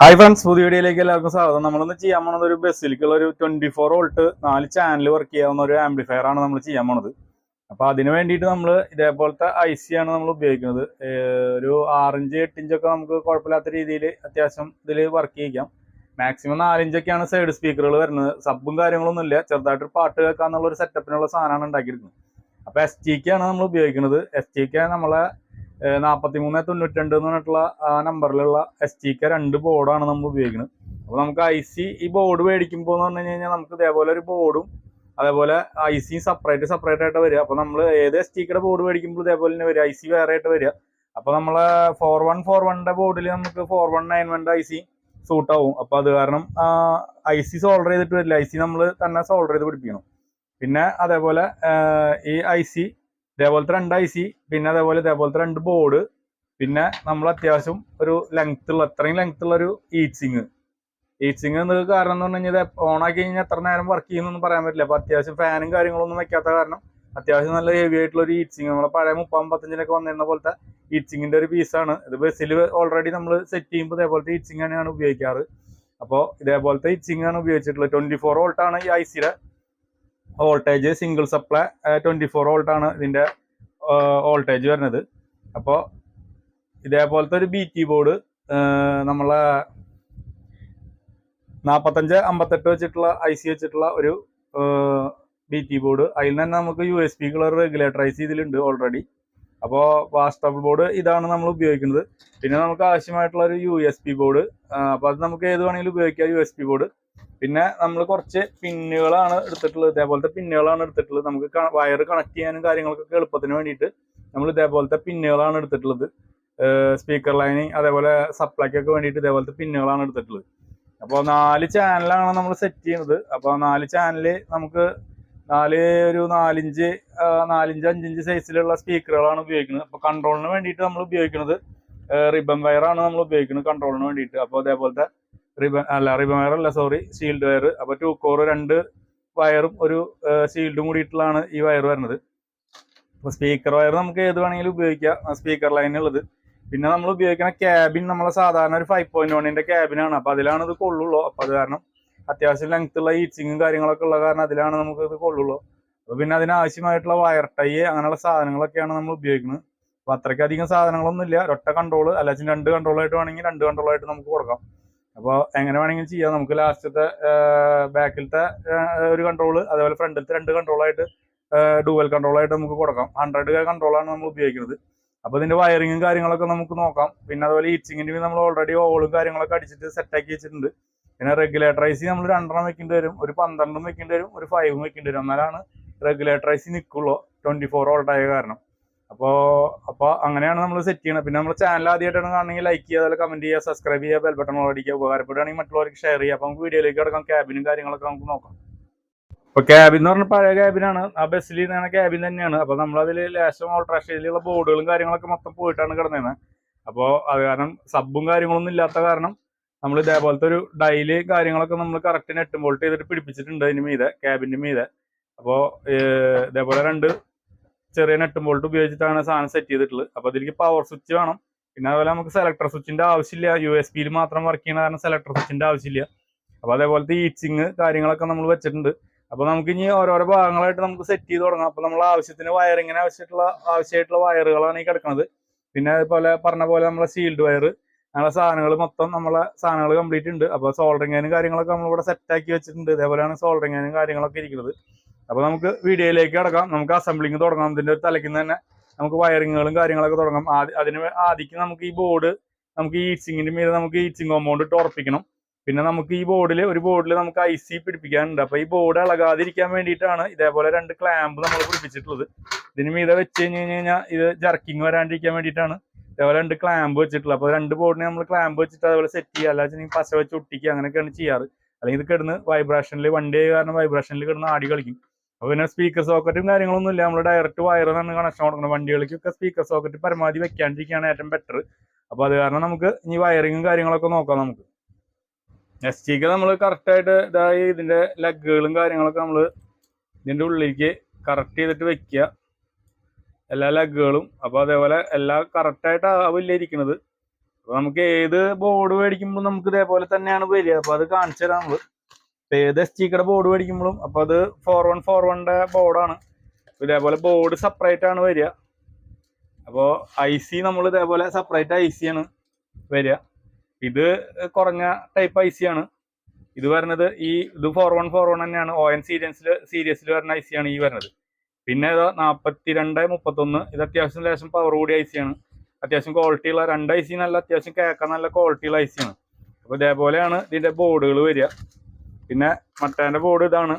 Hi friends പുതിയ വീഡിയോയിലേക്ക് എല്ലാവർക്കും സ്വാഗതം. നമ്മളൊന്ന് ചെയ്യാൻ പോണത് ഒരു ബസ്സിലേക്കുള്ള ഒരു ട്വന്റി ഫോർ വോൾട്ട് നാല് ചാനൽ വർക്ക് ചെയ്യാവുന്ന ഒരു ആംപ്ലിഫയർ ആണ് നമ്മൾ ചെയ്യാൻ പോണത്. അപ്പൊ അതിന് വേണ്ടിയിട്ട് നമ്മൾ ഇതേപോലത്തെ ഐ സി ആണ് നമ്മൾ ഉപയോഗിക്കുന്നത്. ഒരു ആറിഞ്ച് എട്ടിഞ്ച് ഒക്കെ നമുക്ക് കുഴപ്പമില്ലാത്ത രീതിയിൽ അത്യാവശ്യം ഇതിൽ വർക്ക് ചെയ്യിക്കാം. മാക്സിമം നാലിഞ്ചൊക്കെയാണ് സൈഡ് സ്പീക്കറുകൾ വരുന്നത്. സബും കാര്യങ്ങളൊന്നും ഇല്ല. ചെറുതായിട്ടൊരു പാട്ട് കേൾക്കാന്നുള്ള ഒരു സെറ്റപ്പിനുള്ള സാധനമാണ് ഉണ്ടാക്കിയിരിക്കുന്നത്. അപ്പൊ എസ് ടി കെ ആണ് നമ്മൾ ഉപയോഗിക്കുന്നത്. എസ് ടി കെ നമ്മളെ നാൽപ്പത്തി മൂന്ന് തൊണ്ണൂറ്റി രണ്ട് എന്ന് പറഞ്ഞിട്ടുള്ള ആ നമ്പറിലുള്ള എസ് ടി ടിക്ക് രണ്ട് ബോർഡാണ് നമ്മൾ ഉപയോഗിക്കുന്നത്. അപ്പോൾ നമുക്ക് ഐ സി ഈ ബോർഡ് മേടിക്കുമ്പോൾ എന്ന് പറഞ്ഞു കഴിഞ്ഞാൽ നമുക്ക് ഇതേപോലെ ഒരു ബോർഡും അതേപോലെ ഐ സി സെപ്പറേറ്റ് സെപ്പറേറ്റ് ആയിട്ട് വരിക. അപ്പോൾ നമ്മൾ ഏത് എസ് ടിക്കയുടെ ബോർഡ് മേടിക്കുമ്പോൾ ഇതേപോലെ തന്നെ വരിക. ഐ സി വേറെ ആയിട്ട് വരിക. അപ്പോൾ നമ്മൾ ഫോർ വൺ ഫോർ വണ്ണിന്റെ ബോർഡിൽ നമുക്ക് ഫോർ വൺ നയൻ വണ്ണിന്റെ ഐ സി സൂട്ട് ആവും. അപ്പോൾ അത് കാരണം ഐ സി സോൾഡർ ചെയ്തിട്ട് വരില്ല. ഐ സി നമ്മൾ തന്നെ സോൾഡർ ചെയ്ത് പിടിപ്പിക്കണം. പിന്നെ അതേപോലെ ഈ ഐ സി ഇതേപോലത്തെ രണ്ട് ഐ സി പിന്നെ അതേപോലെ ഇതേപോലത്തെ രണ്ട് ബോർഡ് പിന്നെ നമ്മൾ അത്യാവശ്യം ഒരു ലെങ്ത് ഉള്ള അത്രയും ലെങ്ത് ഉള്ള ഒരു ഈച്ചിങ് ഈച്ചിങ് എന്നത് കാരണം എന്ന് പറഞ്ഞു കഴിഞ്ഞാൽ ഓൺ ആക്കി കഴിഞ്ഞാൽ എത്ര നേരം വർക്ക് ചെയ്യുന്നൊന്നും പറയാൻ പറ്റില്ല. അപ്പൊ അത്യാവശ്യം ഫാനും കാര്യങ്ങളൊന്നും വെക്കാത്ത കാരണം അത്യാവശ്യം നല്ല ഹെവി ആയിട്ടുള്ള ഒരു ഈച്ചിങ് നമ്മളെ പഴയ മുപ്പാം പത്തഞ്ചിനൊക്കെ വന്നിരുന്ന പോലത്തെ ഈച്ചിങ്ങിന്റെ ഒരു പീസാണ് ഇത് ബസ്സിൽ ഓൾറെഡി നമ്മൾ സെറ്റ് ചെയ്യുമ്പോൾ ഇതേപോലത്തെ ഈച്ചിങ് ആണ് ഉപയോഗിക്കാറ്. അപ്പോൾ ഇതേപോലത്തെ ഈച്ചിങ് ആണ് ഉപയോഗിച്ചിട്ടുള്ളത്. ട്വന്റി ഫോർ വോൾട്ടാണ് ഈ ഐസിയുടെ voltage single supply twenty four ആണ് ഇതിന്റെ വോൾട്ടേജ് വരുന്നത്. അപ്പോൾ ഇതേപോലത്തെ ഒരു ബി ടി ബോർഡ് നമ്മളെ നാൽപ്പത്തഞ്ച് അമ്പത്തെട്ട് വെച്ചിട്ടുള്ള ഐ സി വെച്ചിട്ടുള്ള ഒരു ബി ടി ബോർഡ് അതിൽ തന്നെ നമുക്ക് U S P colour regulator I C ഇതിലുണ്ട് ഓൾറെഡി അപ്പോൾ വാസ്റ്റബിൾ ബോർഡ് ഇതാണ് നമ്മൾ ഉപയോഗിക്കുന്നത്. പിന്നെ നമുക്ക് ആവശ്യമായിട്ടുള്ള ഒരു യു എസ് പി ബോർഡ് അപ്പോൾ അത് നമുക്ക് ഏത് വേണമെങ്കിലും ഉപയോഗിക്കാം യു എസ് പി ബോർഡ് പിന്നെ നമ്മൾ കുറച്ച് പിന്നുകളാണ് എടുത്തിട്ടുള്ളത്. ഇതേപോലത്തെ പിന്നുകളാണ് എടുത്തിട്ടുള്ളത്. നമുക്ക് വയർ കണക്ട് ചെയ്യാനും കാര്യങ്ങൾക്കൊക്കെ എളുപ്പത്തിന് വേണ്ടിയിട്ട് നമ്മൾ ഇതേപോലത്തെ പിന്നുകളാണ് എടുത്തിട്ടുള്ളത്. സ്പീക്കർ ലൈനിങ് അതേപോലെ സപ്ലൈക്കൊക്കെ വേണ്ടിയിട്ട് ഇതേപോലത്തെ പിന്നുകളാണ് എടുത്തിട്ടുള്ളത്. അപ്പോൾ നാല് ചാനലാണ് നമ്മൾ സെറ്റ് ചെയ്യുന്നത്. അപ്പോൾ നാല് ചാനൽ നമുക്ക് നാല് ഒരു നാലിഞ്ച് നാലിഞ്ച് അഞ്ചിഞ്ച് സൈസിലുള്ള സ്പീക്കറുകളാണ് ഉപയോഗിക്കുന്നത്. അപ്പോൾ കൺട്രോളിന് വേണ്ടിയിട്ട് നമ്മൾ ഉപയോഗിക്കുന്നത് റിബൺ വയറാണ് നമ്മൾ ഉപയോഗിക്കുന്നത് കൺട്രോളിന് വേണ്ടിയിട്ട്. അപ്പോൾ അതേപോലത്തെ റിബൺ അല്ല വയർ അല്ല സോറി ഷീൽഡ് വയർ അപ്പോൾ ടു കോർ രണ്ട് വയറും ഒരു ഷീൽഡും കൂടിയിട്ടുള്ളതാണ് ഈ വയർ വരുന്നത്. അപ്പോൾ സ്പീക്കർ വയർ നമുക്ക് ഏത് വേണമെങ്കിലും ഉപയോഗിക്കാം. സ്പീക്കർ ലൈൻ ഉള്ളത് പിന്നെ നമ്മൾ ഉപയോഗിക്കുന്ന ക്യാബിൻ നമ്മളെ സാധാരണ ഒരു ഫൈവ് പോയിന്റ് വണ്ണിന്റെ ക്യാബിനാണ് അപ്പോൾ അതിലാണ് ഇത് കൊള്ളുള്ളൂ. അപ്പോൾ അത് കാരണം അത്യാവശ്യം ലെങ്ത് ഉള്ള ഈച്ചിങ്ങും കാര്യങ്ങളൊക്കെ ഉള്ള കാരണം അതിലാണ് നമുക്ക് ഇത് കൊള്ളുള്ളൂ. അപ്പോൾ പിന്നെ അതിനാവശ്യമായിട്ടുള്ള വയർ ടൈ അങ്ങനെയുള്ള സാധനങ്ങളൊക്കെയാണ് നമ്മൾ ഉപയോഗിക്കുന്നത്. അപ്പോൾ അത്രയ്ക്കധികം സാധനങ്ങളൊന്നും ഇല്ല ഒറ്റ കൺട്രോൾ അല്ലെങ്കിൽ രണ്ട് കൺട്രോൾ ആയിട്ട് വേണമെങ്കിൽ രണ്ട് കൺട്രോൾ ആയിട്ട് നമുക്ക് കൊടുക്കാം. അപ്പോൾ എങ്ങനെ വേണമെങ്കിലും ചെയ്യാം. നമുക്ക് ലാസ്റ്റത്തെ ബാക്കിലത്തെ ഒരു കൺട്രോൾ അതേപോലെ ഫ്രണ്ടിലത്തെ രണ്ട് കൺട്രോളായിട്ട് ഡുവൽ കൺട്രോളായിട്ട് നമുക്ക് കൊടുക്കാം. ഹൺഡ്രഡ് കൺട്രോളാണ് നമ്മൾ ഉപയോഗിക്കുന്നത്. അപ്പോൾ ഇതിന്റെ വയറിങ്ങും കാര്യങ്ങളൊക്കെ നമുക്ക് നോക്കാം. പിന്നെ അതുപോലെ ഈച്ചിങ്ങിന്റെ നമ്മൾ ഓൾറെഡി ഓളും കാര്യങ്ങളൊക്കെ അടിച്ചിട്ട് സെറ്റാക്കി വെച്ചിട്ടുണ്ട്. പിന്നെ റെഗുലേറ്റർ ഐ സി നമ്മൾ രണ്ടെണ്ണം വെക്കേണ്ടി വരും. ഒരു പന്ത്രണ്ടും വെക്കേണ്ടി വരും. ഒരു ഫൈവും വെക്കേണ്ടി വരും. എന്നാലാണ് റെഗുലേറ്റർ ഐ സി നിൽക്കുള്ളൂ ട്വന്റി ഫോർ ഓൾട്ടായ കാരണം. അപ്പോൾ അപ്പോൾ അങ്ങനെയാണ് നമ്മൾ സെറ്റ് ചെയ്യണത്. പിന്നെ നമ്മുടെ ചാനൽ ആദ്യമായിട്ടാണ് കാണണമെങ്കിൽ ലൈക്ക് ചെയ്യുക അതുപോലെ കമന്റ് ചെയ്യുക സബ്സ്ക്രൈബ് ചെയ്യുക ബെൽ ബട്ടൺ ഓടിക്കുക. ഉപകാരപ്പെടുകയാണെങ്കിൽ മറ്റുള്ളവർക്ക് ഷെയർ ചെയ്യുക. അപ്പോൾ നമുക്ക് വീഡിയോയിലേക്ക് കിടക്കാം. ക്യാബിനും കാര്യങ്ങളൊക്കെ നമുക്ക് നോക്കാം. അപ്പോൾ ക്യാബിൻ എന്ന് പറഞ്ഞാൽ പഴയ ക്യാബിനാണ് ആ ബസ്സിൽ നിന്നാണ് ക്യാബിൻ തന്നെയാണ്. അപ്പൊ നമ്മൾ അതിൽ ലേശം ഓൾട്രാഷയിലുള്ള ബോർഡുകളും കാര്യങ്ങളൊക്കെ മൊത്തം പോയിട്ടാണ് കിടന്നത് അപ്പോൾ അത് കാരണം സബും കാര്യങ്ങളൊന്നും ഇല്ലാത്ത കാരണം നമ്മൾ ഇതേപോലത്തെ ഒരു ഡൈൽ കാര്യങ്ങളൊക്കെ നമ്മൾ കറക്റ്റ് നെറ്റ് വോൾട്ട് ചെയ്തിട്ട് പിടിപ്പിച്ചിട്ടുണ്ട് അതിന് മീതെ ക്യാബിന്റെ മീതെ. അപ്പോൾ ഇതേപോലെ രണ്ട് ചെറിയ നെട്ടും ബോൾട്ട് ഉപയോഗിച്ചിട്ടാണ് സാധനം സെറ്റ് ചെയ്തിട്ടുള്ളത്. അപ്പോൾ അതിലേക്ക് പവർ സ്വിച്ച് വേണം. പിന്നെ അതുപോലെ നമുക്ക് സെലക്ടർ സ്വിച്ചിന്റെ ആവശ്യമില്ല. യു എസ് പിയിൽ മാത്രം വർക്ക് ചെയ്യുന്ന കാരണം സെലക്ടർ സ്വിച്ചിന്റെ ആവശ്യമില്ല. അപ്പോൾ അതേപോലത്തെ ഈച്ചിങ് കാര്യങ്ങളൊക്കെ നമ്മൾ വെച്ചിട്ടുണ്ട്. അപ്പോൾ നമുക്ക് ഇനി ഓരോരോ ഭാഗങ്ങളായിട്ട് നമുക്ക് സെറ്റ് ചെയ്ത് തുടങ്ങാം. അപ്പോൾ നമ്മൾ ആവശ്യത്തിന് വയറിങ്ങിന് ആവശ്യമായിട്ടുള്ള ആവശ്യമായിട്ടുള്ള വയറുകളാണ് ഈ കിടക്കുന്നത് പിന്നെ അതുപോലെ പറഞ്ഞ പോലെ നമ്മളെ സീൽഡ് വയർ അങ്ങനെ സാധനങ്ങൾ മൊത്തം നമ്മളെ സാധനങ്ങൾ കംപ്ലീറ്റ് ഉണ്ട്. അപ്പോൾ സോൾഡറിങ്ങാനും കാര്യങ്ങളൊക്കെ നമ്മളിവിടെ സെറ്റ് ആക്കി വെച്ചിട്ടുണ്ട്. ഇതേപോലെയാണ് സോൾഡറിങ്ങാനും കാര്യങ്ങളൊക്കെ ഇരിക്കുന്നത്. അപ്പോൾ നമുക്ക് വീഡിയോയിലേക്ക് കിടക്കാം. നമുക്ക് അസംബ്ലിങ് തുടങ്ങാം. ഇതിന്റെ ഒരു തലയ്ക്ക് തന്നെ നമുക്ക് വയറിങ്ങുകളും കാര്യങ്ങളൊക്കെ തുടങ്ങാം. ആദ്യം അതിന് ആദ്യം നമുക്ക് ഈ ബോർഡ് നമുക്ക് ഈ ഈച്ചിങ്ങിന്റെ മീതെ നമുക്ക് ഈച്ചിങ് കോമ്പൗണ്ട് ഉറപ്പിക്കണം. പിന്നെ നമുക്ക് ഈ ബോർഡിൽ ഒരു ബോർഡിൽ നമുക്ക് ഐ സി പിടിപ്പിക്കാനുണ്ട്. അപ്പൊ ഈ ബോർഡ് ഇളകാതിരിക്കാൻ വേണ്ടിയിട്ടാണ് ഇതേപോലെ രണ്ട് ക്ലാമ്പ് നമ്മൾ പിടിപ്പിച്ചിട്ടുള്ളത്. ഇതിന് മീതെ വെച്ച് കഴിഞ്ഞ് കഴിഞ്ഞാൽ ഇത് ജർക്കിങ് വരാണ്ടിരിക്കാൻ വേണ്ടിയിട്ടാണ് ഇതേപോലെ രണ്ട് ക്ലാമ്പ് വെച്ചിട്ടുള്ളത് അപ്പൊ രണ്ട് ബോർഡിനെ നമ്മൾ ക്ലാമ്പ് വെച്ചിട്ട് അതേപോലെ സെറ്റ് ചെയ്യുക. അല്ലാതെ പശ വെച്ച് ഒട്ടിക്കുക അങ്ങനെയൊക്കെയാണ് ചെയ്യാറ്. അല്ലെങ്കിൽ ഇത് കിടന്ന് വൈബ്രേഷനിൽ വണ്ടി കാരണം വൈബ്രേഷനിൽ കിടന്ന് ആടി കളിക്കും. അപ്പൊ പിന്നെ സ്പീക്കർ സോക്കറ്റും കാര്യങ്ങളൊന്നും ഇല്ല. നമ്മൾ ഡയറക്റ്റ് വയറാണ് കണക്ഷൻ കൊടുക്കുന്നത് വണ്ടികൾക്കൊക്കെ സ്പീക്കർ സോക്കറ്റ് പരമാവധി വെക്കാണ്ടിരിക്കുകയാണ് ഏറ്റവും ബെറ്റർ അപ്പൊ അത് കാരണം നമുക്ക് ഇനി വയറിങ്ങും കാര്യങ്ങളൊക്കെ നോക്കാം നമുക്ക്. എസ് ടിക്ക് നമ്മൾ കറക്റ്റായിട്ട് ഇതായി ഇതിന്റെ ലെഗുകളും കാര്യങ്ങളൊക്കെ നമ്മൾ ഇതിന്റെ ഉള്ളിലേക്ക് കറക്റ്റ് ചെയ്തിട്ട് വെക്കുക. എല്ലാ ലഗുകളും അപ്പോൾ അതേപോലെ എല്ലാം കറക്റ്റായിട്ട് ആവില്ല ഇരിക്കുന്നത് അപ്പൊ നമുക്ക് ഏത് ബോർഡ് മേടിക്കുമ്പോൾ നമുക്ക് ഇതേപോലെ തന്നെയാണ് വരിക. അപ്പൊ അത് കാണിച്ചു തരാം ഇപ്പൊ ഏത് എസ് ടിക്കയുടെ ബോർഡ് മേടിക്കുമ്പോഴും അപ്പൊ അത് ഫോർ വൺ ഫോർ വണ്ണിന്റെ ബോർഡാണ് ഇതേപോലെ ബോർഡ് സെപ്പറേറ്റ് ആണ് വരിക. അപ്പോൾ ഐ സി നമ്മൾ ഇതേപോലെ സെപ്പറേറ്റ് ഐ സി ആണ് വരിക. ഇത് കുറഞ്ഞ ടൈപ്പ് ഐ സി ആണ്. ഇത് വരുന്നത് ഈ ഇത് ഫോർ വൺ ഫോർ വൺ തന്നെയാണ്. ഒ എൻ സീരീസിൽ സീരിയസിൽ വരുന്ന ഐ സി ആണ് ഈ വരുന്നത്. പിന്നെ ഏതാ നാൽപ്പത്തി രണ്ട് മുപ്പത്തൊന്ന്. ഇത് അത്യാവശ്യം ലേശം പവർ കൂടിയ ഐ സി ആണ്. അത്യാവശ്യം ക്വാളിറ്റി ഉള്ള രണ്ട് ഐ സി നല്ല അത്യാവശ്യം കേൾക്കാൻ നല്ല ക്വാളിറ്റി ഉള്ള ഐ സി ആണ്. അപ്പോൾ ഇതേപോലെയാണ് ഇതിന്റെ ബോർഡുകൾ വരിക. പിന്നെ മട്ടേന്റെ ബോർഡ് ഇതാണ്.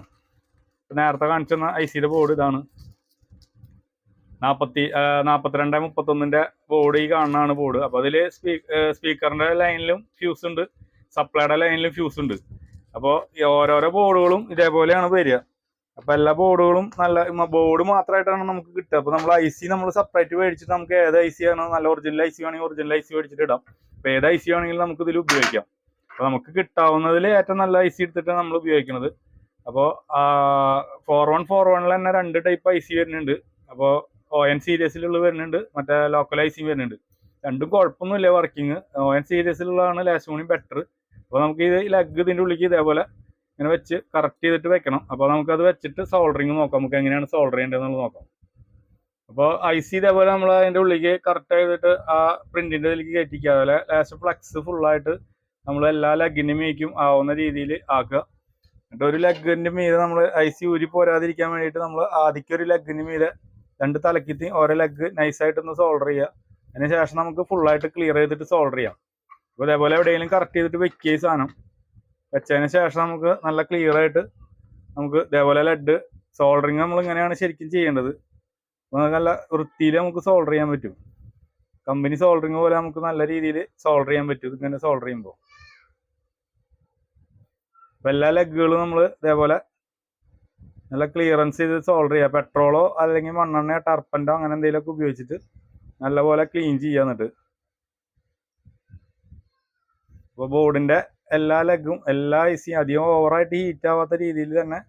നേരത്തെ കാണിച്ചെന്ന ഐ സിയുടെ ബോർഡ് ഇതാണ്. നാൽപ്പത്തി നാൽപ്പത്തിരണ്ട് മുപ്പത്തൊന്നിന്റെ ബോർഡ് ഈ കാണുന്നതാണ് ബോർഡ് അപ്പോൾ അതിൽ സ്പീക്കറിന്റെ ലൈനിലും ഫ്യൂസ് ഉണ്ട്. സപ്ലൈയുടെ ലൈനിലും ഫ്യൂസ് ഉണ്ട്. അപ്പോൾ ഓരോരോ ബോർഡുകളും ഇതേപോലെയാണ് വരിക. അപ്പൊ എല്ലാ ബോർഡുകളും നല്ല ബോർഡ് മാത്രമായിട്ടാണ് നമുക്ക് കിട്ടുക. അപ്പൊ നമ്മൾ ഐ സി നമ്മൾ സെപ്പറേറ്റ് മേടിച്ചിട്ട് നമുക്ക് ഏത് ഐ സി ആണോ നല്ല ഒറിജിനൽ ഐ സി ആണെങ്കിൽ ഒറിജിനൽ ഐ സി മേടിച്ചിട്ട് ഇടാം. അപ്പൊ ഏത് ഐ സി ആണെങ്കിലും നമുക്ക് ഇതിൽ ഉപയോഗിക്കാം. അപ്പൊ നമുക്ക് കിട്ടാവുന്നതിൽ ഏറ്റവും നല്ല ഐ സി എടുത്തിട്ടാണ് നമ്മൾ ഉപയോഗിക്കുന്നത്. അപ്പോൾ ഫോർ വൺ ഫോർ വണ്ണിൽ തന്നെ രണ്ട് ടൈപ്പ് ഐ സി വരുന്നുണ്ട്. അപ്പോൾ ഒ എൻ സീരീസിലുള്ള വരുന്നുണ്ട് മറ്റേ ലോക്കൽ ഐ സി വരുന്നുണ്ട്. രണ്ടും കുഴപ്പമൊന്നുമില്ല വർക്കിംഗ് ഒ എൻ സീരീസിലുള്ളതാണ് ലാസ്റ്റ് കൂടി ബെറ്റർ അപ്പോൾ നമുക്ക് ഇത് ലഗ് ഇതിന്റെ ഉള്ളിലേക്ക് ഇതേപോലെ ഇങ്ങനെ വെച്ച് കറക്റ്റ് ചെയ്തിട്ട് വെക്കണം. അപ്പോൾ നമുക്കത് വെച്ചിട്ട് സോൾഡറിങ് നോക്കാം. നമുക്ക് എങ്ങനെയാണ് സോൾഡർ ചെയ്യേണ്ടതെന്നുള്ളത് നോക്കാം. അപ്പോൾ ഐ സി ഇതേപോലെ നമ്മൾ അതിന്റെ ഉള്ളിലേക്ക് കറക്റ്റ് ചെയ്തിട്ട് ആ പ്രിന്റിന്റെ ഇതിലേക്ക് കയറ്റിക്കുക. അതുപോലെ ലാസ്റ്റ് ഫ്ലക്സ് ഫുള്ളായിട്ട് നമ്മൾ എല്ലാ ലെഗിന്റെ മീക്കും ആവുന്ന രീതിയിൽ ആക്കുക. എന്നിട്ട് ഒരു ലെഗിന്റെ മീതെ നമ്മൾ ഐ സി ഊരി പോരാതിരിക്കാൻ വേണ്ടിയിട്ട് നമ്മൾ ആദ്യം ഒരു ലെഗിന്റെ മീതെ രണ്ട് തലക്കിത്തി ഓരോ ലെഗ് നൈസായിട്ടൊന്ന് സോൾഡർ ചെയ്യുക. അതിന് ശേഷം നമുക്ക് ഫുള്ളായിട്ട് ക്ലിയർ ചെയ്തിട്ട് സോൾഡർ ചെയ്യാം. അപ്പോൾ ഇതേപോലെ എവിടെയെങ്കിലും കറക്റ്റ് ചെയ്തിട്ട് വെക്കുക ഈ സാധനം വെച്ചതിന് ശേഷം നമുക്ക് നല്ല ക്ലിയർ ആയിട്ട് നമുക്ക് ഇതേപോലെ ലെഡ് സോൾഡറിങ് നമ്മൾ ഇങ്ങനെയാണ് ശരിക്കും ചെയ്യേണ്ടത്. നല്ല വൃത്തിയിൽ നമുക്ക് സോൾഡർ ചെയ്യാൻ പറ്റും. കമ്പനി സോൾഡറിങ് പോലെ നമുക്ക് നല്ല രീതിയിൽ സോൾഡർ ചെയ്യാൻ പറ്റും. ഇങ്ങനെ സോൾഡർ ചെയ്യുമ്പോൾ അപ്പം എല്ലാ ലെഗുകളും നമ്മൾ ഇതേപോലെ നല്ല ക്ലിയറൻസ് ചെയ്ത് സോൾഡർ ചെയ്യുക പെട്രോളോ അല്ലെങ്കിൽ മണ്ണെണ്ണയോ ടർപ്പന്റോ അങ്ങനെ എന്തെങ്കിലുമൊക്കെ ഉപയോഗിച്ചിട്ട് നല്ലപോലെ ക്ലീൻ ചെയ്യുക എന്നിട്ട്. അപ്പോൾ ബോർഡിന്റെ എല്ലാ ലെഗും എല്ലാ ഐസിയും അധികം ഓവറായിട്ട് ഹീറ്റ് ആവാത്ത രീതിയിൽ തന്നെ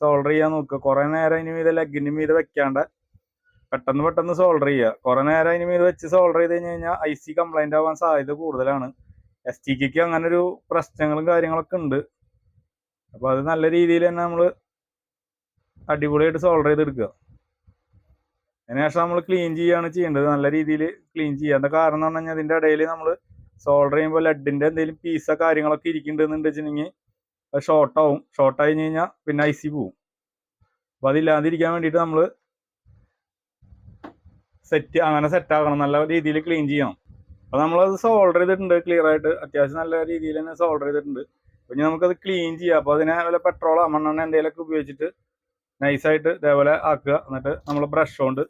സോൾഡർ ചെയ്യാൻ നോക്കുക. കുറേ നേരം അതിന് മീതെ ലെഗിന് മീതെ വെക്കാണ്ട് പെട്ടെന്ന് പെട്ടെന്ന് സോൾഡർ ചെയ്യുക. കുറേ നേരം അതിന് മീതെ വെച്ച് സോൾഡർ ചെയ്ത് കഴിഞ്ഞ് കഴിഞ്ഞാൽ ഐ സി കംപ്ലൈന്റ് ആവാൻ സാധ്യത കൂടുതലാണ്. എസ് ടി കെക്ക് അങ്ങനെ ഒരു പ്രശ്നങ്ങളും കാര്യങ്ങളൊക്കെ ഉണ്ട്. അപ്പോൾ അത് നല്ല രീതിയിൽ തന്നെ നമ്മൾ അടിപൊളിയായിട്ട് സോൾഡർ ചെയ്തെടുക്കുക. അതിനുശേഷം നമ്മൾ ക്ലീൻ ചെയ്യുകയാണ് ചെയ്യേണ്ടത്. നല്ല രീതിയിൽ ക്ലീൻ ചെയ്യുക എന്താ കാരണം എന്ന് പറഞ്ഞു കഴിഞ്ഞാൽ അതിന്റെ ഇടയിൽ നമ്മൾ സോൾഡർ ചെയ്യുമ്പോൾ ലെഡിന്റെ എന്തെങ്കിലും പീസോ കാര്യങ്ങളൊക്കെ ഇരിക്കുന്നുണ്ടെന്ന് വെച്ചിട്ടുണ്ടെങ്കിൽ അത് ഷോർട്ട് ആവും. ഷോർട്ട് ആയി കഴിഞ്ഞാൽ പിന്നെ ഐ സി പോവും. അപ്പോൾ അതില്ലാതിരിക്കാൻ വേണ്ടിയിട്ട് നമ്മൾ സെറ്റ് അങ്ങനെ സെറ്റ് ആക്കണം. നല്ല രീതിയിൽ ക്ലീൻ ചെയ്യണം. അപ്പോൾ നമ്മളത് സോൾഡർ ചെയ്തിട്ടുണ്ട്. ക്ലിയർ ആയിട്ട് അത്യാവശ്യം നല്ല രീതിയിൽ തന്നെ സോൾഡർ ചെയ്തിട്ടുണ്ട്. പിന്നെ നമുക്കത് ക്ലീൻ ചെയ്യാം. അപ്പോൾ അതിനെ വല്ല പെട്രോളോ മണ്ണെണ്ണ എന്തെങ്കിലുമൊക്കെ ഉപയോഗിച്ചിട്ട് നൈസായിട്ട് ഇതേപോലെ ആക്കുക. എന്നിട്ട് നമ്മൾ ബ്രഷ് കൊണ്ട്